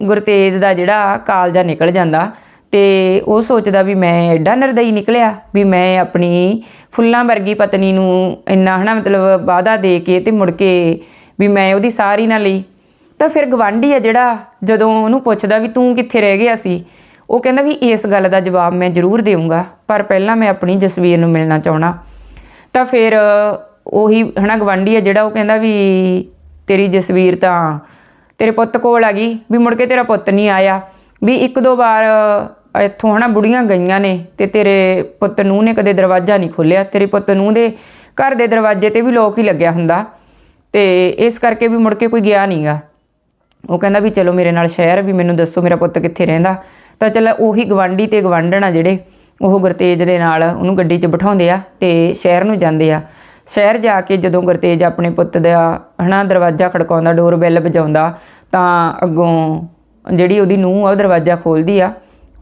ਗੁਰਤੇਜ ਦਾ ਜਿਹੜਾ ਕਾਲਜਾ ਨਿਕਲ ਜਾਂਦਾ ਤੇ ਉਹ ਸੋਚਦਾ ਵੀ ਮੈਂ ਐਡਾ ਨਿਰਦਈ ਨਿਕਲਿਆ ਵੀ ਮੈਂ ਆਪਣੀ ਫੁੱਲਾਂ ਵਰਗੀ ਪਤਨੀ ਨੂੰ ਇੰਨਾ ਹਨਾ ਮਤਲਬ ਵਾਅਦਾ ਦੇ ਕੇ ਤੇ ਮੁੜ ਕੇ ਵੀ ਮੈਂ ਉਹਦੀ ਸਾਰੀ ਨਾ ਲਈ। ਤਾਂ ਫਿਰ ਗਵਾਂਢੀ ਆ ਜਿਹੜਾ ਜਦੋਂ ਉਹਨੂੰ ਪੁੱਛਦਾ ਵੀ ਤੂੰ ਕਿੱਥੇ ਰਹਿ ਗਿਆ ਸੀ, ਉਹ ਕਹਿੰਦਾ ਵੀ ਇਸ ਗੱਲ ਦਾ ਜਵਾਬ ਮੈਂ ਜ਼ਰੂਰ ਦੇਵਾਂਗਾ ਪਰ ਪਹਿਲਾਂ ਮੈਂ ਆਪਣੀ ਜਸਵੀਰ ਨੂੰ ਮਿਲਣਾ ਚਾਹਣਾ ਤਾਂ ਫਿਰ ਉਹੀ ਹਨਾ ਗਵਾਂਢੀ ਆ ਜਿਹੜਾ ਉਹ ਕਹਿੰਦਾ ਵੀ ਤੇਰੀ ਜਸਵੀਰ ਤਾਂ ਤੇਰੇ ਪੁੱਤ ਕੋਲ ਆ ਗਈ, ਵੀ ਮੁੜ ਕੇ ਤੇਰਾ ਪੁੱਤ ਨਹੀਂ ਆਇਆ, ਵੀ ਇੱਕ ਦੋ ਵਾਰ ਇੱਥੋਂ ਹਨਾ ਬੁੜੀਆਂ ਗਈਆਂ ਨੇ ਤੇ ਤੇਰੇ ਪੁੱਤ ਨੂੰ ਨੇ ਕਦੇ ਦਰਵਾਜ਼ਾ ਨਹੀਂ ਖੋਲਿਆ ਤੇਰੇ ਪੁੱਤ ਨੂੰ ਦੇ ਘਰ ਦੇ ਦਰਵਾਜ਼ੇ ਤੇ ਵੀ ਲੋਕ ਹੀ ਲੱਗਿਆ ਹੁੰਦਾ ਤੇ ਇਸ ਕਰਕੇ ਵੀ ਮੁੜ ਕੇ ਕੋਈ ਗਿਆ ਨਹੀਂਗਾ ਉਹ ਕਹਿੰਦਾ ਵੀ ਚਲੋ ਮੇਰੇ ਨਾਲ ਸ਼ਹਿਰ ਵੀ ਮੈਨੂੰ ਦੱਸੋ ਮੇਰਾ ਪੁੱਤ ਕਿੱਥੇ ਰਹਿੰਦਾ। ਤਾਂ ਚੱਲ ਉਹੀ ਗਵਾਂਢੀ ਤੇ ਗਵਾਂਢਣ ਆ ਜਿਹੜੇ, ਉਹ ਗੁਰਤੇਜ ਦੇ ਨਾਲ ਉਹਨੂੰ ਗੱਡੀ 'ਚ ਬਿਠਾਉਂਦੇ ਆ ਤੇ ਸ਼ਹਿਰ ਨੂੰ ਜਾਂਦੇ ਆ। ਸ਼ਹਿਰ ਜਾ ਕੇ ਜਦੋਂ ਗੁਰਤੇਜ ਆਪਣੇ ਪੁੱਤ ਦਾ, ਹਨਾ, ਦਰਵਾਜ਼ਾ ਖੜਕਾਉਂਦਾ, ਡੋਰ ਬੈਲ ਵਜਾਉਂਦਾ, ਤਾਂ ਅੱਗੋਂ ਜਿਹੜੀ ਉਹਦੀ ਨੂੰਹ ਆ, ਉਹ ਦਰਵਾਜ਼ਾ ਖੋਲਦੀ ਆ।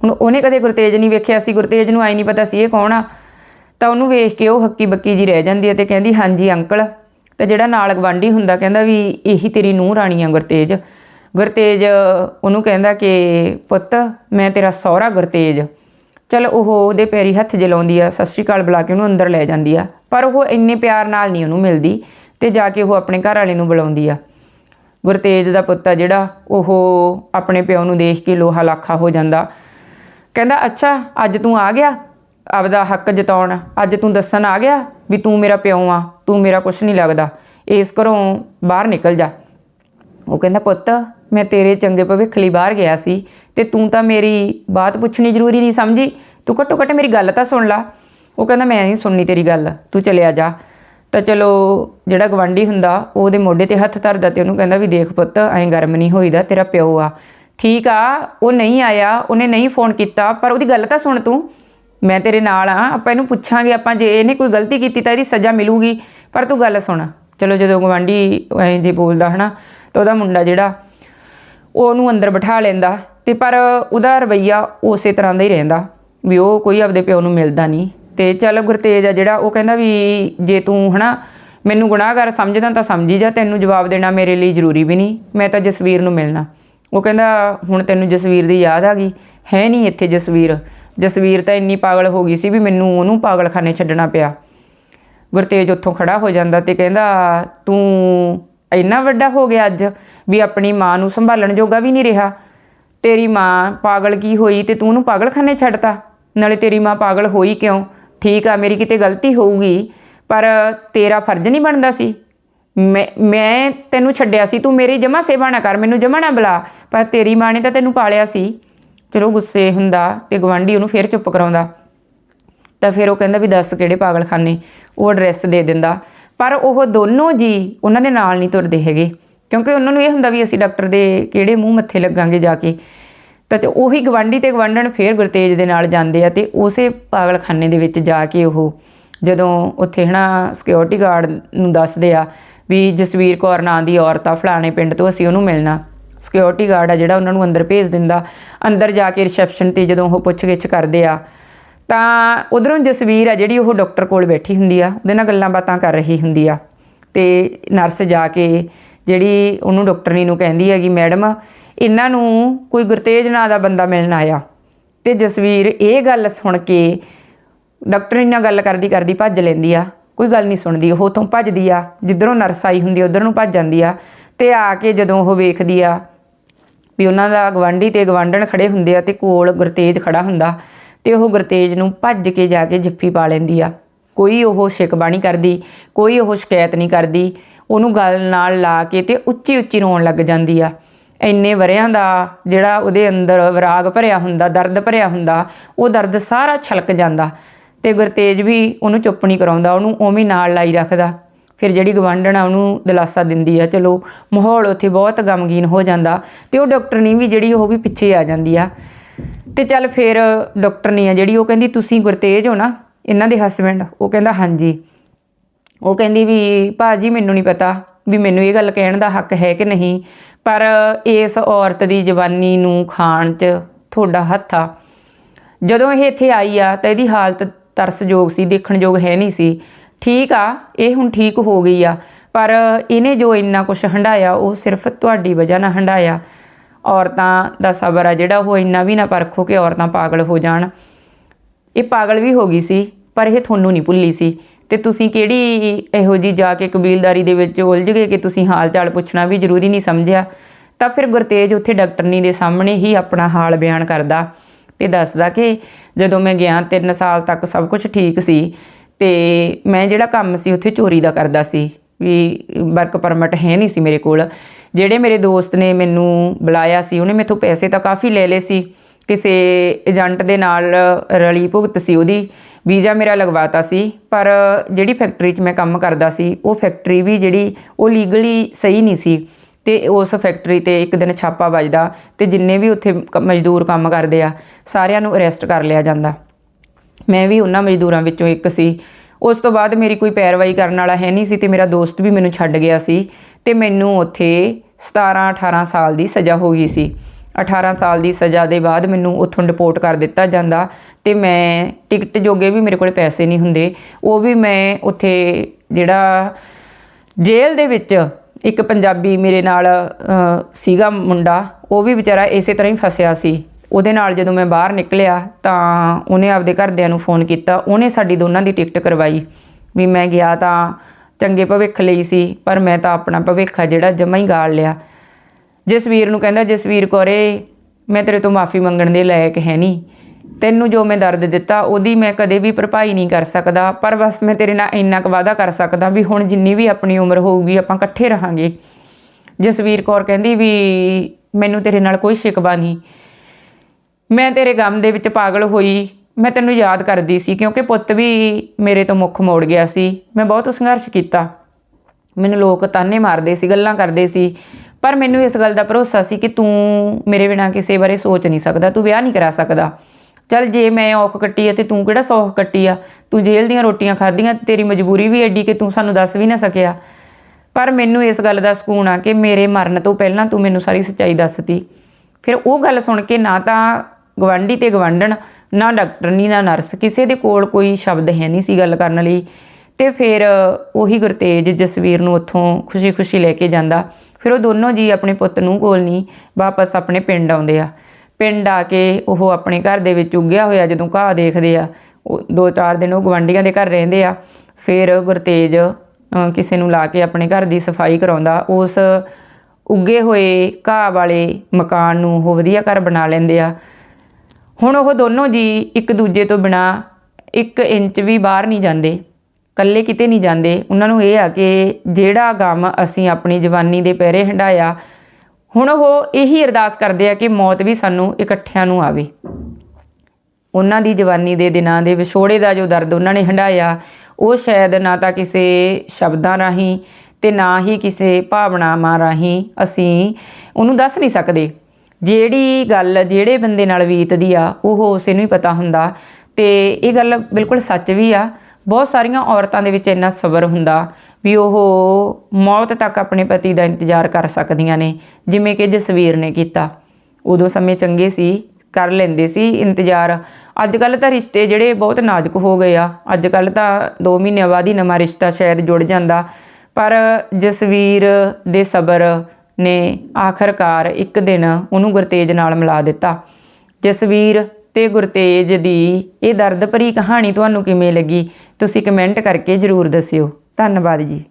ਹੁਣ ਉਹਨੇ ਕਦੇ ਗੁਰਤੇਜ ਨਹੀਂ ਵੇਖਿਆ ਸੀ, ਗੁਰਤੇਜ ਨੂੰ ਆਈ ਨਹੀਂ ਪਤਾ ਸੀ ਇਹ ਕੌਣ ਆ। ਤਾਂ ਉਹਨੂੰ ਵੇਖ ਕੇ ਉਹ ਹੱਕੀ ਬੱਕੀ ਜੀ ਰਹਿ ਜਾਂਦੀ ਹੈ ਤੇ ਕਹਿੰਦੀ, ਹਾਂਜੀ, ਅੰਕਲ। ਤੇ ਜਿਹੜਾ ਨਾਲ ਗਵਾਂਢੀ ਹੁੰਦਾ, ਕਹਿੰਦਾ ਵੀ, ਇਹੀ ਤੇਰੀ ਨੂੰਹ ਰਾਣੀ ਆ ਗੁਰਤੇਜ। ਗੁਰਤੇਜ ਉਹਨੂੰ ਕਹਿੰਦਾ ਕਿ ਪੁੱਤ, ਮੈਂ ਤੇਰਾ ਸਹੁਰਾ ਗੁਰਤੇਜ। ਚਲ ਉਹ ਉਹਦੇ ਪੈਰੀ ਹੱਥ ਜਲਾਉਂਦੀ ਆ, ਸਤਿ ਸ਼੍ਰੀ ਅਕਾਲ ਬੁਲਾ ਕੇ ਉਹਨੂੰ ਅੰਦਰ ਲੈ ਜਾਂਦੀ ਆ। ਪਰ ਉਹ ਇੰਨੇ ਪਿਆਰ ਨਾਲ ਨਹੀਂ ਉਹਨੂੰ ਮਿਲਦੀ ਤੇ ਜਾ ਕੇ ਉਹ ਆਪਣੇ ਘਰ ਵਾਲੇ ਨੂੰ ਬੁਲਾਉਂਦੀ ਆ। ਗੁਰਤੇਜ ਦਾ ਪੁੱਤ ਆ ਜਿਹੜਾ, ਉਹ ਆਪਣੇ ਪਿਓ ਨੂੰ ਦੇਖ ਕੇ ਲੋਹਾ ਲਾਖਾ ਹੋ ਜਾਂਦਾ। ਕਹਿੰਦਾ, ਅੱਛਾ, ਅੱਜ ਤੂੰ ਆ ਗਿਆ? ਆਪਦਾ ਹੱਕ ਜਤਾਉਣ। ਅੱਜ ਤੂੰ ਦੱਸਣ ਆ ਗਿਆ ਵੀ ਤੂੰ ਮੇਰਾ ਪਿਓ ਆ, ਤੂੰ ਮੇਰਾ ਕੁਛ ਨਹੀਂ ਲੱਗਦਾ। ਇਸ ਘਰੋਂ ਬਾਹਰ ਨਿਕਲ ਜਾ। ਉਹ ਕਹਿੰਦਾ, ਪੁੱਤ, ਮੈਂ ਤੇਰੇ ਚੰਗੇ ਭਵਿੱਖ ਲਈ ਬਾਹਰ ਗਿਆ ਸੀ ਤੇ ਤੂੰ ਤਾਂ ਮੇਰੀ ਬਾਤ ਪੁੱਛਣੀ ਜ਼ਰੂਰੀ ਨਹੀਂ, ਸਮਝੀ? ਤੂੰ ਘੱਟੋ ਘੱਟ ਮੇਰੀ ਗੱਲ ਤਾਂ ਸੁਣ ਲਾ। ਉਹ ਕਹਿੰਦਾ, ਮੈਂ ਨਹੀਂ ਸੁਣਨੀ ਤੇਰੀ ਗੱਲ, ਤੂੰ ਚਲਿਆ ਜਾ। ਤਾਂ ਚਲੋ, ਜਿਹੜਾ ਗਵਾਂਢੀ ਹੁੰਦਾ, ਉਹ ਉਹਦੇ ਮੋਢੇ ਤੇ ਹੱਥ ਧਰਦਾ ਤੇ ਉਹਨੂੰ ਕਹਿੰਦਾ ਵੀ ਦੇਖ ਪੁੱਤ, ਐਂ ਗਰਮ ਨਹੀਂ ਹੋਈਦਾ, ਤੇਰਾ ਪਿਓ ਆ। ਠੀਕ ਆ, ਉਹ ਨਹੀਂ ਆਇਆ, ਉਹਨੇ ਨਹੀਂ ਫੋਨ ਕੀਤਾ, ਪਰ ਉਹਦੀ ਗੱਲ ਤਾਂ ਸੁਣ ਤੂੰ। ਮੈਂ ਤੇਰੇ ਨਾਲ ਆ, ਆਪਾਂ ਇਹਨੂੰ ਪੁੱਛਾਂਗੇ, ਆਪਾਂ ਜੇ ਇਹਨੇ ਕੋਈ ਗਲਤੀ ਕੀਤੀ ਤਾਂ ਇਹਦੀ ਸਜ਼ਾ ਮਿਲੂਗੀ, ਪਰ ਤੂੰ ਗੱਲ ਸੁਣ। ਚਲੋ ਜਦੋਂ ਗਵਾਂਢੀ ਐਂ ਜੇ ਬੋਲਦਾ, ਹਨਾ ਤਾਂ ਉਹਦਾ ਮੁੰਡਾ ਜਿਹੜਾ ਉਹ ਉਹਨੂੰ ਅੰਦਰ ਬਿਠਾ ਲੈਂਦਾ ਤੇ ਪਰ ਉਹਦਾ ਰਵਈਆ ਉਸੇ ਤਰ੍ਹਾਂ ਦਾ ਹੀ ਰਹਿੰਦਾ ਵੀ ਉਹ ਕੋਈ ਆਪਦੇ ਪਿਓ ਨੂੰ ਮਿਲਦਾ ਨਹੀਂ। ਤੇ ਚੱਲ ਗੁਰਤੇਜ ਆ ਜਿਹੜਾ, ਉਹ ਕਹਿੰਦਾ ਵੀ ਜੇ ਤੂੰ ਹਨਾ ਮੈਨੂੰ ਗੁਨਾਹਗਾਰ ਸਮਝਦਾ ਤਾਂ ਸਮਝੀ ਜਾ, ਤੈਨੂੰ ਜਵਾਬ ਦੇਣਾ ਮੇਰੇ ਲਈ ਜ਼ਰੂਰੀ ਵੀ ਨਹੀਂ, ਮੈਂ ਤਾਂ ਜਸਵੀਰ ਨੂੰ ਮਿਲਣਾ। ਉਹ ਕਹਿੰਦਾ, ਹੁਣ ਤੈਨੂੰ ਜਸਵੀਰ ਦੀ ਯਾਦ ਆ ਗਈ, ਹੈ ਨਹੀਂ ਇੱਥੇ ਜਸਵੀਰ। ਜਸਵੀਰ ਤਾਂ ਇੰਨੀ ਪਾਗਲ ਹੋ ਗਈ ਸੀ ਵੀ ਮੈਨੂੰ ਉਹਨੂੰ ਪਾਗਲਖਾਨੇ ਛੱਡਣਾ ਪਿਆ। ਗੁਰਤੇਜ ਉੱਥੋਂ ਖੜਾ ਹੋ ਜਾਂਦਾ ਤੇ ਕਹਿੰਦਾ, ਤੂੰ ਇੰਨਾ ਵੱਡਾ ਹੋ ਗਿਆ ਅੱਜ ਵੀ ਆਪਣੀ ਮਾਂ ਨੂੰ ਸੰਭਾਲਣ ਜੋਗਾ ਵੀ ਨਹੀਂ ਰਿਹਾ। ਤੇਰੀ ਮਾਂ ਪਾਗਲ ਕੀ ਹੋਈ ਤੇ ਤੂੰ ਉਹਨੂੰ ਪਾਗਲਖਾਨੇ ਛੱਡਤਾ? ਨਾਲੇ ਤੇਰੀ ਮਾਂ ਪਾਗਲ ਹੋਈ ਕਿਉਂ? ਠੀਕ ਆ, ਮੇਰੀ ਕਿਤੇ ਗਲਤੀ ਹੋਊਗੀ, ਪਰ ਤੇਰਾ ਫਰਜ਼ ਨਹੀਂ ਬਣਦਾ ਸੀ। ਮੈਂ ਮੈਂ ਤੈਨੂੰ ਛੱਡਿਆ ਸੀ, ਤੂੰ ਮੇਰੀ ਜਮਾ ਸੇਵਾ ਨਾ ਕਰ, ਮੈਨੂੰ ਜਮਾ ਨਾ ਬੁਲਾ, ਪਰ ਤੇਰੀ ਮਾਂ ਨੇ ਤਾਂ ਤੈਨੂੰ ਪਾਲਿਆ ਸੀ। ਚਲੋ ਗੁੱਸੇ ਹੁੰਦਾ ਤੇ ਗਵਾਂਢੀ ਉਹਨੂੰ ਫੇਰ ਚੁੱਪ ਕਰਾਉਂਦਾ। ਤਾਂ ਫਿਰ ਉਹ ਕਹਿੰਦਾ ਵੀ ਦੱਸ ਕਿਹੜੇ ਪਾਗਲਖਾਨੇ? ਉਹ ਐਡਰੈਸ ਦੇ ਦਿੰਦਾ। ਪਰ ਉਹ ਦੋਨੋਂ ਜੀ ਉਹਨਾਂ ਦੇ ਨਾਲ ਨਹੀਂ ਤੁਰਦੇ ਹੈਗੇ। ਕਿਉਂਕਿ ਉਹਨਾਂ ਨੂੰ ਇਹ ਹੁੰਦਾ ਵੀ ਅਸੀਂ ਡਾਕਟਰ ਦੇ ਕਿਹੜੇ ਮੂੰਹ ਮੱਥੇ ਲੱਗਾਂਗੇ ਜਾ ਕੇ। ਤਾਂ ਤੇ ਉਹੀ ਗਵਾਂਢੀ ਤੇ ਗਵਾਂਢਣ ਫੇਰ ਗੁਰਤੇਜ ਦੇ ਨਾਲ ਜਾਂਦੇ ਆ ਤੇ ਉਸੇ ਪਾਗਲਖਾਨੇ ਦੇ ਵਿੱਚ ਜਾ ਕੇ ਉਹ ਜਦੋਂ ਉੱਥੇ ਹਨਾ ਸਿਕਿਉਰਿਟੀ ਗਾਰਡ ਨੂੰ ਦੱਸਦੇ ਆ ਵੀ ਜਸਵੀਰ ਕੌਰ ਨਾਂ ਦੀ ਔਰਤ ਆ ਫਲਾਣੇ ਪਿੰਡ ਤੋਂ ਅਸੀਂ ਉਹਨੂੰ ਮਿਲਣਾ। ਸਿਕਿਉਰਿਟੀ ਗਾਰਡ ਆ ਜਿਹੜਾ ਉਹਨਾਂ ਨੂੰ ਅੰਦਰ ਭੇਜ ਦਿੰਦਾ। ਅੰਦਰ ਜਾ ਕੇ ਰਿਸੈਪਸ਼ਨ ਤੇ ਜਦੋਂ ਉਹ ਪੁੱਛਗਿੱਛ ਕਰਦੇ ਆ ਤਾਂ ਉਧਰੋਂ ਜਸਵੀਰ ਆ ਜਿਹੜੀ ਉਹ ਡਾਕਟਰ ਕੋਲ ਬੈਠੀ ਹੁੰਦੀ ਆ, ਉਹਦੇ ਨਾਲ ਗੱਲਾਂ ਬਾਤਾਂ ਕਰ ਰਹੀ ਹੁੰਦੀ ਆ। ਤੇ ਨਰਸ ਜਾ ਕੇ ਜਿਹੜੀ ਉਹਨੂੰ ਡਾਕਟਰਨੀ ਨੂੰ ਕਹਿੰਦੀ ਹੈਗੀ, ਮੈਡਮ, ਇਹਨਾਂ ਨੂੰ ਕੋਈ ਗੁਰਤੇਜ ਨਾਂ ਦਾ ਬੰਦਾ ਮਿਲਣ ਆਇਆ। ਤੇ ਜਸਵੀਰ ਇਹ ਗੱਲ ਸੁਣ ਕੇ ਡਾਕਟਰਨੀ ਨਾਲ ਗੱਲ ਕਰਦੀ ਕਰਦੀ ਭੱਜ ਲੈਂਦੀ ਆ। ਕੋਈ ਗੱਲ ਨਹੀਂ ਸੁਣਦੀ, ਉਹ ਉਥੋਂ ਭੱਜਦੀ ਆ, ਜਿੱਧਰੋਂ ਨਰਸ ਆਈ ਹੁੰਦੀ ਉਧਰ ਨੂੰ ਭੱਜ ਜਾਂਦੀ ਆ। ਤੇ ਆ ਕੇ ਜਦੋਂ ਉਹ ਵੇਖਦੀ ਆ ਵੀ ਉਹਨਾਂ ਦਾ ਗਵਾਂਢੀ ਤੇ ਗਵਾਂਢਣ ਖੜੇ ਹੁੰਦੇ ਆ ਤੇ ਕੋਲ ਗੁਰਤੇਜ ਖੜਾ ਹੁੰਦਾ ਤੇ ਉਹ ਗੁਰਤੇਜ ਨੂੰ ਭੱਜ ਕੇ ਜਾ ਕੇ ਜੱਫੀ ਪਾ ਲੈਂਦੀ ਆ। ਕੋਈ ਉਹ ਸ਼ਿਕਵਾ ਨਹੀਂ ਕਰਦੀ, ਕੋਈ ਉਹ ਸ਼ਿਕਾਇਤ ਨਹੀਂ ਕਰਦੀ। ਉਹਨੂੰ ਗੱਲ ਨਾਲ ਲਾ ਕੇ ਤੇ ਉੱਚੀ ਉੱਚੀ ਰੋਣ ਲੱਗ ਜਾਂਦੀ ਆ। ਇੰਨੇ ਵਰਿਆਂ ਦਾ ਜਿਹੜਾ ਉਹਦੇ ਅੰਦਰ ਵਿਰਾਗ ਭਰਿਆ ਹੁੰਦਾ, ਦਰਦ ਭਰਿਆ ਹੁੰਦਾ, ਉਹ ਦਰਦ ਸਾਰਾ ਛਲਕ ਜਾਂਦਾ। ਤੇ ਗੁਰਤੇਜ ਵੀ ਉਹਨੂੰ ਚੁੱਪ ਨਹੀਂ ਕਰਾਉਂਦਾ, ਉਹਨੂੰ ਉਵੇਂ ਨਾਲ ਲਾਈ ਰੱਖਦਾ। ਫਿਰ ਜਿਹੜੀ ਗਵਾਂਢਣ ਆ ਉਹਨੂੰ ਦਿਲਾਸਾ ਦਿੰਦੀ ਆ, ਚਲੋ ਮਾਹੌਲ ਉੱਥੇ ਬਹੁਤ ਗਮਗੀਨ ਹੋ ਜਾਂਦਾ ਤੇ ਉਹ ਡਾਕਟਰਨੀ ਵੀ ਜਿਹੜੀ ਉਹ ਵੀ ਪਿੱਛੇ ਆ ਜਾਂਦੀ ਆ। ਤੇ ਚੱਲ ਫਿਰ ਡਾਕਟਰਨੀ ਆ, ਜਿਹੜੀ ਉਹ ਕਹਿੰਦੀ ਤੁਸੀਂ ਗੁਰਤੇਜ ਹੋ ਨਾ, ਇਹਨਾਂ ਦੇ ਹਸਬੰਡ ਉਹ ਕਹਿੰਦਾ ਹਾਂਜੀ। ਉਹ ਕਹਿੰਦੀ ਵੀ ਭਾਜੀ ਮੈਨੂੰ ਨਹੀਂ ਪਤਾ ਵੀ ਮੈਨੂੰ ਇਹ ਗੱਲ ਕਹਿਣ ਦਾ ਹੱਕ ਹੈ ਕਿ ਨਹੀਂ, ਪਰ ਇਸ ਔਰਤ ਦੀ ਜਵਾਨੀ ਨੂੰ ਖਾਣ 'ਚ ਤੁਹਾਡਾ ਹੱਥ ਆ। ਜਦੋਂ ਇਹ ਇੱਥੇ ਆਈ ਆ, ਤਾਂ ਇਹਦੀ ਹਾਲਤ ਤਰਸਯੋਗ ਸੀ, ਦੇਖਣਯੋਗ ਹੈ ਨਹੀਂ ਸੀ। ਠੀਕ ਆ, ਇਹ ਹੁਣ ਠੀਕ ਹੋ ਗਈ ਆ, ਪਰ ਇਹਨੇ ਜੋ ਇੰਨਾ ਕੁਝ ਹੰਡਾਇਆ, ਉਹ ਸਿਰਫ ਤੁਹਾਡੀ ਵਜ੍ਹਾ ਨਾਲ ਹੰਡਾਇਆ। ਔਰਤਾਂ ਦਾ ਸਬਰ ਆ ਜਿਹੜਾ ਉਹ ਇੰਨਾ ਵੀ ਨਾ ਪਰਖੋ ਕਿ ਔਰਤਾਂ ਪਾਗਲ ਹੋ ਜਾਣ। ਇਹ ਪਾਗਲ ਵੀ ਹੋ ਗਈ ਸੀ, ਪਰ ਇਹ ਤੁਹਾਨੂੰ ਨਹੀਂ ਭੁੱਲੀ ਸੀ। ਤੇ ਤੁਸੀਂ ਕਿਹੜੀ ਇਹੋ ਜੀ ਜਾ ਕੇ ਕਬੀਲਦਾਰੀ ਦੇ ਵਿੱਚ ਉਲਝ ਗਏ ਕਿ ਤੁਸੀਂ ਹਾਲ ਚਾਲ ਪੁੱਛਣਾ ਵੀ ਜ਼ਰੂਰੀ ਨਹੀਂ ਸਮਝਿਆ? ਤਾਂ ਫਿਰ ਗੁਰਤੇਜ ਉੱਥੇ ਡਾਕਟਰਨੀ ਦੇ ਸਾਹਮਣੇ ਹੀ ਆਪਣਾ ਹਾਲ ਬਿਆਨ ਕਰਦਾ ਤੇ ਦੱਸਦਾ ਕਿ ਜਦੋਂ ਮੈਂ ਗਿਆ 3 ਸਾਲ ਤੱਕ ਸਭ ਕੁਝ ਠੀਕ ਸੀ ਤੇ ਮੈਂ ਜਿਹੜਾ ਕੰਮ ਸੀ ਉੱਥੇ ਚੋਰੀ ਦਾ ਕਰਦਾ ਸੀ। ਵੀ ਵਰਕ ਪਰਮਿਟ ਹੈ ਨਹੀਂ ਸੀ ਮੇਰੇ ਕੋਲ। ਜਿਹੜੇ ਮੇਰੇ ਦੋਸਤ ਨੇ ਮੈਨੂੰ ਬੁਲਾਇਆ ਸੀ, ਉਹਨੇ ਮੇਥੋਂ ਪੈਸੇ ਤਾਂ ਕਾਫੀ ਲੈ ਲਏ ਸੀ। ਕਿਸੇ ਏਜੰਟ ਦੇ ਨਾਲ ਰਲੀ ਭੁਗਤ ਸੀ ਉਹਦੀ, ਵੀਜ਼ਾ ਮੇਰਾ ਲਗਵਾਤਾ ਸੀ। ਪਰ ਜਿਹੜੀ ਫੈਕਟਰੀ 'ਚ ਮੈਂ ਕੰਮ ਕਰਦਾ ਸੀ, ਉਹ ਫੈਕਟਰੀ ਵੀ ਜਿਹੜੀ ਉਹ ਲੀਗਲੀ ਸਹੀ ਨਹੀਂ ਸੀ ਤੇ ਉਸ ਫੈਕਟਰੀ ਤੇ ਇੱਕ ਦਿਨ ਛਾਪਾ ਵੱਜਦਾ ਤੇ ਜਿੰਨੇ ਵੀ ਉੱਥੇ ਕ- ਮਜ਼ਦੂਰ ਕੰਮ ਕਰਦੇ ਆ, ਸਾਰਿਆਂ ਨੂੰ ਅਰੈਸਟ ਕਰ ਲਿਆ ਜਾਂਦਾ। ਮੈਂ ਵੀ ਉਹਨਾਂ ਮਜ਼ਦੂਰਾਂ ਵਿੱਚੋਂ ਇੱਕ ਸੀ। ਉਸ ਤੋਂ ਬਾਅਦ ਮੇਰੀ ਕੋਈ ਪੈਰਵਾਈ ਕਰਨ ਵਾਲਾ ਹੈ ਨਹੀਂ ਸੀ ਤੇ ਮੇਰਾ ਦੋਸਤ ਵੀ ਮੈਨੂੰ ਛੱਡ ਗਿਆ ਸੀ ਤੇ ਮੈਨੂੰ ਉੱਥੇ 17 18 ਸਾਲ ਦੀ ਸਜ਼ਾ ਹੋ ਗਈ ਸੀ। 18 ਸਾਲ ਦੀ ਸਜ਼ਾ ਦੇ ਬਾਅਦ ਮੈਨੂੰ ਉੱਥੋਂ ਡਿਪੋਰਟ ਕਰ ਦਿੱਤਾ ਜਾਂਦਾ ਤੇ ਮੈਂ ਟਿਕਟ ਜੋਗੇ ਵੀ ਮੇਰੇ ਕੋਲ ਪੈਸੇ ਨਹੀਂ ਹੁੰਦੇ। ਉਹ ਵੀ ਮੈਂ ਉੱਥੇ ਜਿਹੜਾ ਜੇਲ੍ਹ ਦੇ ਵਿੱਚ ਇੱਕ ਪੰਜਾਬੀ ਮੇਰੇ ਨਾਲ ਸੀਗਾ ਮੁੰਡਾ, ਉਹ ਵੀ ਵਿਚਾਰਾ ਇਸੇ ਤਰ੍ਹਾਂ ਹੀ ਫਸਿਆ ਸੀ। ਉਹਦੇ ਨਾਲ ਜਦੋਂ ਮੈਂ ਬਾਹਰ ਨਿਕਲਿਆ ਤਾਂ ਉਹਨੇ ਆਪਦੇ ਘਰਦਿਆਂ ਨੂੰ ਫੋਨ ਕੀਤਾ। ਉਹਨੇ ਸਾਡੀ ਦੋਨਾਂ ਦੀ ਟਿਕਟ ਕਰਵਾਈ ਵੀ ਮੈਂ ਗਿਆ ਤਾਂ ਚੰਗੇ ਭਵਿੱਖ ਲਈ ਸੀ, ਪਰ ਮੈਂ ਤਾਂ ਆਪਣਾ ਭਵਿੱਖ ਆ ਜਿਹੜਾ ਜਮਾ ਹੀ ਗਾਲ ਲਿਆ। ਜਸਵੀਰ ਨੂੰ ਕਹਿੰਦਾ, ਜਸਵੀਰ ਕੋਰੇ, ਮੈਂ ਤੇਰੇ ਤੋਂ ਮਾਫੀ ਮੰਗਣ ਦੇ ਲਾਇਕ ਹੈ ਨਹੀਂ। ਤੈਨੂੰ ਜੋ ਮੈਂ ਦਰਦ ਦਿੱਤਾ, ਉਹਦੀ ਮੈਂ ਕਦੇ ਵੀ ਭਰਪਾਈ ਨਹੀਂ ਕਰ ਸਕਦਾ, ਪਰ ਬਸ ਮੈਂ ਤੇਰੇ ਨਾਲ ਇੰਨਾ ਕੁ ਵਾਅਦਾ ਕਰ ਸਕਦਾ ਵੀ ਹੁਣ ਜਿੰਨੀ ਵੀ ਆਪਣੀ ਉਮਰ ਹੋਊਗੀ, ਆਪਾਂ ਇਕੱਠੇ ਰਹਾਂਗੇ। ਜਸਵੀਰ ਕੌਰ ਕਹਿੰਦੀ ਵੀ ਮੈਨੂੰ ਤੇਰੇ ਨਾਲ ਕੋਈ ਸ਼ਿਕਵਾ ਨਹੀਂ। ਮੈਂ ਤੇਰੇ ਗਮ ਦੇ ਵਿੱਚ ਪਾਗਲ ਹੋਈ, ਮੈਂ ਤੈਨੂੰ ਯਾਦ ਕਰਦੀ ਸੀ, ਕਿਉਂਕਿ ਪੁੱਤ ਵੀ ਮੇਰੇ ਤੋਂ ਮੁੱਖ ਮੋੜ ਗਿਆ ਸੀ। ਮੈਂ ਬਹੁਤ ਸੰਘਰਸ਼ ਕੀਤਾ। ਮੈਨੂੰ ਲੋਕ ਤਾਨੇ ਮਾਰਦੇ ਸੀ, ਗੱਲਾਂ ਕਰਦੇ ਸੀ, ਪਰ ਮੈਨੂੰ ਇਸ ਗੱਲ ਦਾ ਭਰੋਸਾ ਸੀ ਕਿ ਤੂੰ ਮੇਰੇ ਬਿਨਾ ਕਿਸੇ ਬਾਰੇ ਸੋਚ ਨਹੀਂ ਸਕਦਾ, ਤੂੰ ਵਿਆਹ ਨਹੀਂ ਕਰਾ ਸਕਦਾ। ਚੱਲ ਜੇ ਮੈਂ ਔਖ ਕੱਟੀ ਆ ਤੇ ਤੂੰ ਕਿਹੜਾ ਸੌਖ ਕੱਟੀ ਆ? ਤੂੰ ਜੇਲ੍ਹ ਦੀਆਂ ਰੋਟੀਆਂ ਖਾਧੀਆਂ ਤੇਰੀ ਮਜਬੂਰੀ ਵੀ ਐਡੀ ਕਿ ਤੂੰ ਸਾਨੂੰ ਦੱਸ ਵੀ ਨਾ ਸਕਿਆ। ਪਰ ਮੈਨੂੰ ਇਸ ਗੱਲ ਦਾ ਸਕੂਨ ਆ ਕਿ ਮੇਰੇ ਮਰਨ ਤੋਂ ਪਹਿਲਾਂ ਤੂੰ ਮੈਨੂੰ ਸਾਰੀ ਸੱਚਾਈ ਦੱਸਤੀ। ਫਿਰ ਉਹ ਗੱਲ ਸੁਣ ਕੇ ਨਾ ਤਾਂ ਗਵਾਂਢੀ ਤੇ ਗਵਾਂਢਣ ਨਾ ਡਾਕਟਰ ਨਹੀਂ ਨਾ ਨਰਸ, ਕਿਸੇ ਦੇ ਕੋਲ ਕੋਈ ਸ਼ਬਦ ਹੈ ਨਹੀਂ ਸੀ ਗੱਲ ਕਰਨ ਲਈ। ਤੇ ਫਿਰ ਉਹੀ ਗੁਰਤੇਜ ਜਸਵੀਰ ਨੂੰ ਉੱਥੋਂ ਖੁਸ਼ੀ-ਖੁਸ਼ੀ ਲੈ ਕੇ ਜਾਂਦਾ। ਫਿਰ ਉਹ ਦੋਨੋਂ ਜੀ ਆਪਣੇ ਪੁੱਤ ਨੂੰ ਕੋਲ ਨਹੀਂ ਵਾਪਸ ਆਪਣੇ ਪਿੰਡ ਆਉਂਦੇ ਆ। ਪਿੰਡ ਆ ਕੇ ਉਹ ਆਪਣੇ ਘਰ ਦੇ ਵਿੱਚ ਉੱਗਿਆ ਹੋਇਆ, ਜਦੋਂ ਘਾਹ ਦੇਖਦੇ ਆ, ਉਹ ਦੋ ਚਾਰ ਦਿਨ ਉਹ ਗਵਾਂਢੀਆਂ ਦੇ ਘਰ ਰਹਿੰਦੇ ਆ। ਫਿਰ ਗੁਰਤੇਜ ਕਿਸੇ ਨੂੰ ਲਾ ਕੇ ਆਪਣੇ ਘਰ ਦੀ ਸਫ਼ਾਈ ਕਰਾਉਂਦਾ। ਉਸ ਉੱਗੇ ਹੋਏ ਘਾਹ ਵਾਲੇ ਮਕਾਨ ਨੂੰ ਉਹ ਵਧੀਆ ਘਰ ਬਣਾ ਲੈਂਦੇ ਆ। ਹੁਣ ਉਹ ਦੋਨੋਂ ਜੀ ਇੱਕ ਦੂਜੇ ਤੋਂ ਬਿਨਾ 1 ਇੰਚ ਵੀ ਬਾਹਰ ਨਹੀਂ ਜਾਂਦੇ, ਇਕੱਲੇ ਕਿਤੇ ਨਹੀਂ ਜਾਂਦੇ। ਉਹਨਾਂ ਨੂੰ ਇਹ ਆ ਕਿ ਜਿਹੜਾ ਗਮ ਅਸੀਂ ਆਪਣੀ ਜਵਾਨੀ ਦੇ ਪਹਿਰੇ ਹੰਡਾਇਆ ਹੁਣ ਉਹ ਇਹੀ ਅਰਦਾਸ ਕਰਦੇ ਆ ਕਿ ਮੌਤ ਵੀ ਸਾਨੂੰ ਇਕੱਠਿਆਂ ਨੂੰ ਆਵੇ। ਉਹਨਾਂ ਦੀ ਜਵਾਨੀ ਦੇ ਦਿਨਾਂ ਦੇ ਵਿਛੋੜੇ ਦਾ ਜੋ ਦਰਦ ਉਹਨਾਂ ਨੇ ਹੰਡਾਇਆ ਉਹ ਸ਼ਾਇਦ ਨਾ ਤਾਂ ਕਿਸੇ ਸ਼ਬਦਾਂ ਰਾਹੀਂ ਤੇ ਨਾ ਹੀ ਕਿਸੇ ਭਾਵਨਾਵਾਂ ਰਾਹੀਂ ਅਸੀਂ ਉਹਨੂੰ ਦੱਸ ਨਹੀਂ ਸਕਦੇ। ਜਿਹੜੀ ਗੱਲ ਜਿਹੜੇ ਬੰਦੇ ਨਾਲ ਬੀਤਦੀ ਆ, ਉਹ ਉਸੇ ਨੂੰ ਹੀ ਪਤਾ ਹੁੰਦਾ। ਤੇ ਇਹ ਗੱਲ ਬਿਲਕੁਲ ਸੱਚ ਵੀ ਆ। ਬਹੁਤ ਸਾਰੀਆਂ ਔਰਤਾਂ ਦੇ ਵਿੱਚ ਇੰਨਾ ਸਬਰ ਹੁੰਦਾ ਵੀ ਉਹ ਮੌਤ ਤੱਕ ਆਪਣੇ ਪਤੀ ਦਾ ਇੰਤਜ਼ਾਰ ਕਰ ਸਕਦੀਆਂ ਨੇ, ਜਿਵੇਂ ਕਿ ਜਸਵੀਰ ਨੇ ਕੀਤਾ। ਉਦੋਂ ਸਮੇਂ ਚੰਗੇ ਸੀ, ਕਰ ਲੈਂਦੇ ਸੀ ਇੰਤਜ਼ਾਰ। ਅੱਜ ਕੱਲ ਤਾਂ ਰਿਸ਼ਤੇ ਜਿਹੜੇ ਬਹੁਤ ਨਾਜ਼ੁਕ ਹੋ ਗਏ ਆ। ਅੱਜ ਕੱਲ ਤਾਂ 2 ਮਹੀਨਿਆਂ ਬਾਅਦ ਹੀ ਨਵਾਂ ਰਿਸ਼ਤਾ ਸ਼ਾਇਦ ਜੁੜ ਜਾਂਦਾ। ਪਰ ਜਸਵੀਰ ਦੇ ਸਬਰ ਨੇ ਆਖਰਕਾਰ ਇੱਕ ਦਿਨ ਉਹਨੂੰ ਗੁਰਤੇਜ ਨਾਲ ਮਿਲਾ ਦਿੱਤਾ। ਜਸਵੀਰ ਤੇ ਗੁਰਤੇਜ ਦੀ ਇਹ ਦਰਦ ਭਰੀ ਕਹਾਣੀ ਤੁਹਾਨੂੰ ਕਿਵੇਂ ਲੱਗੀ? ਤੁਸੀਂ ਕਮੈਂਟ ਕਰਕੇ ਜਰੂਰ ਦੱਸਿਓ। ਧੰਨਵਾਦ ਜੀ।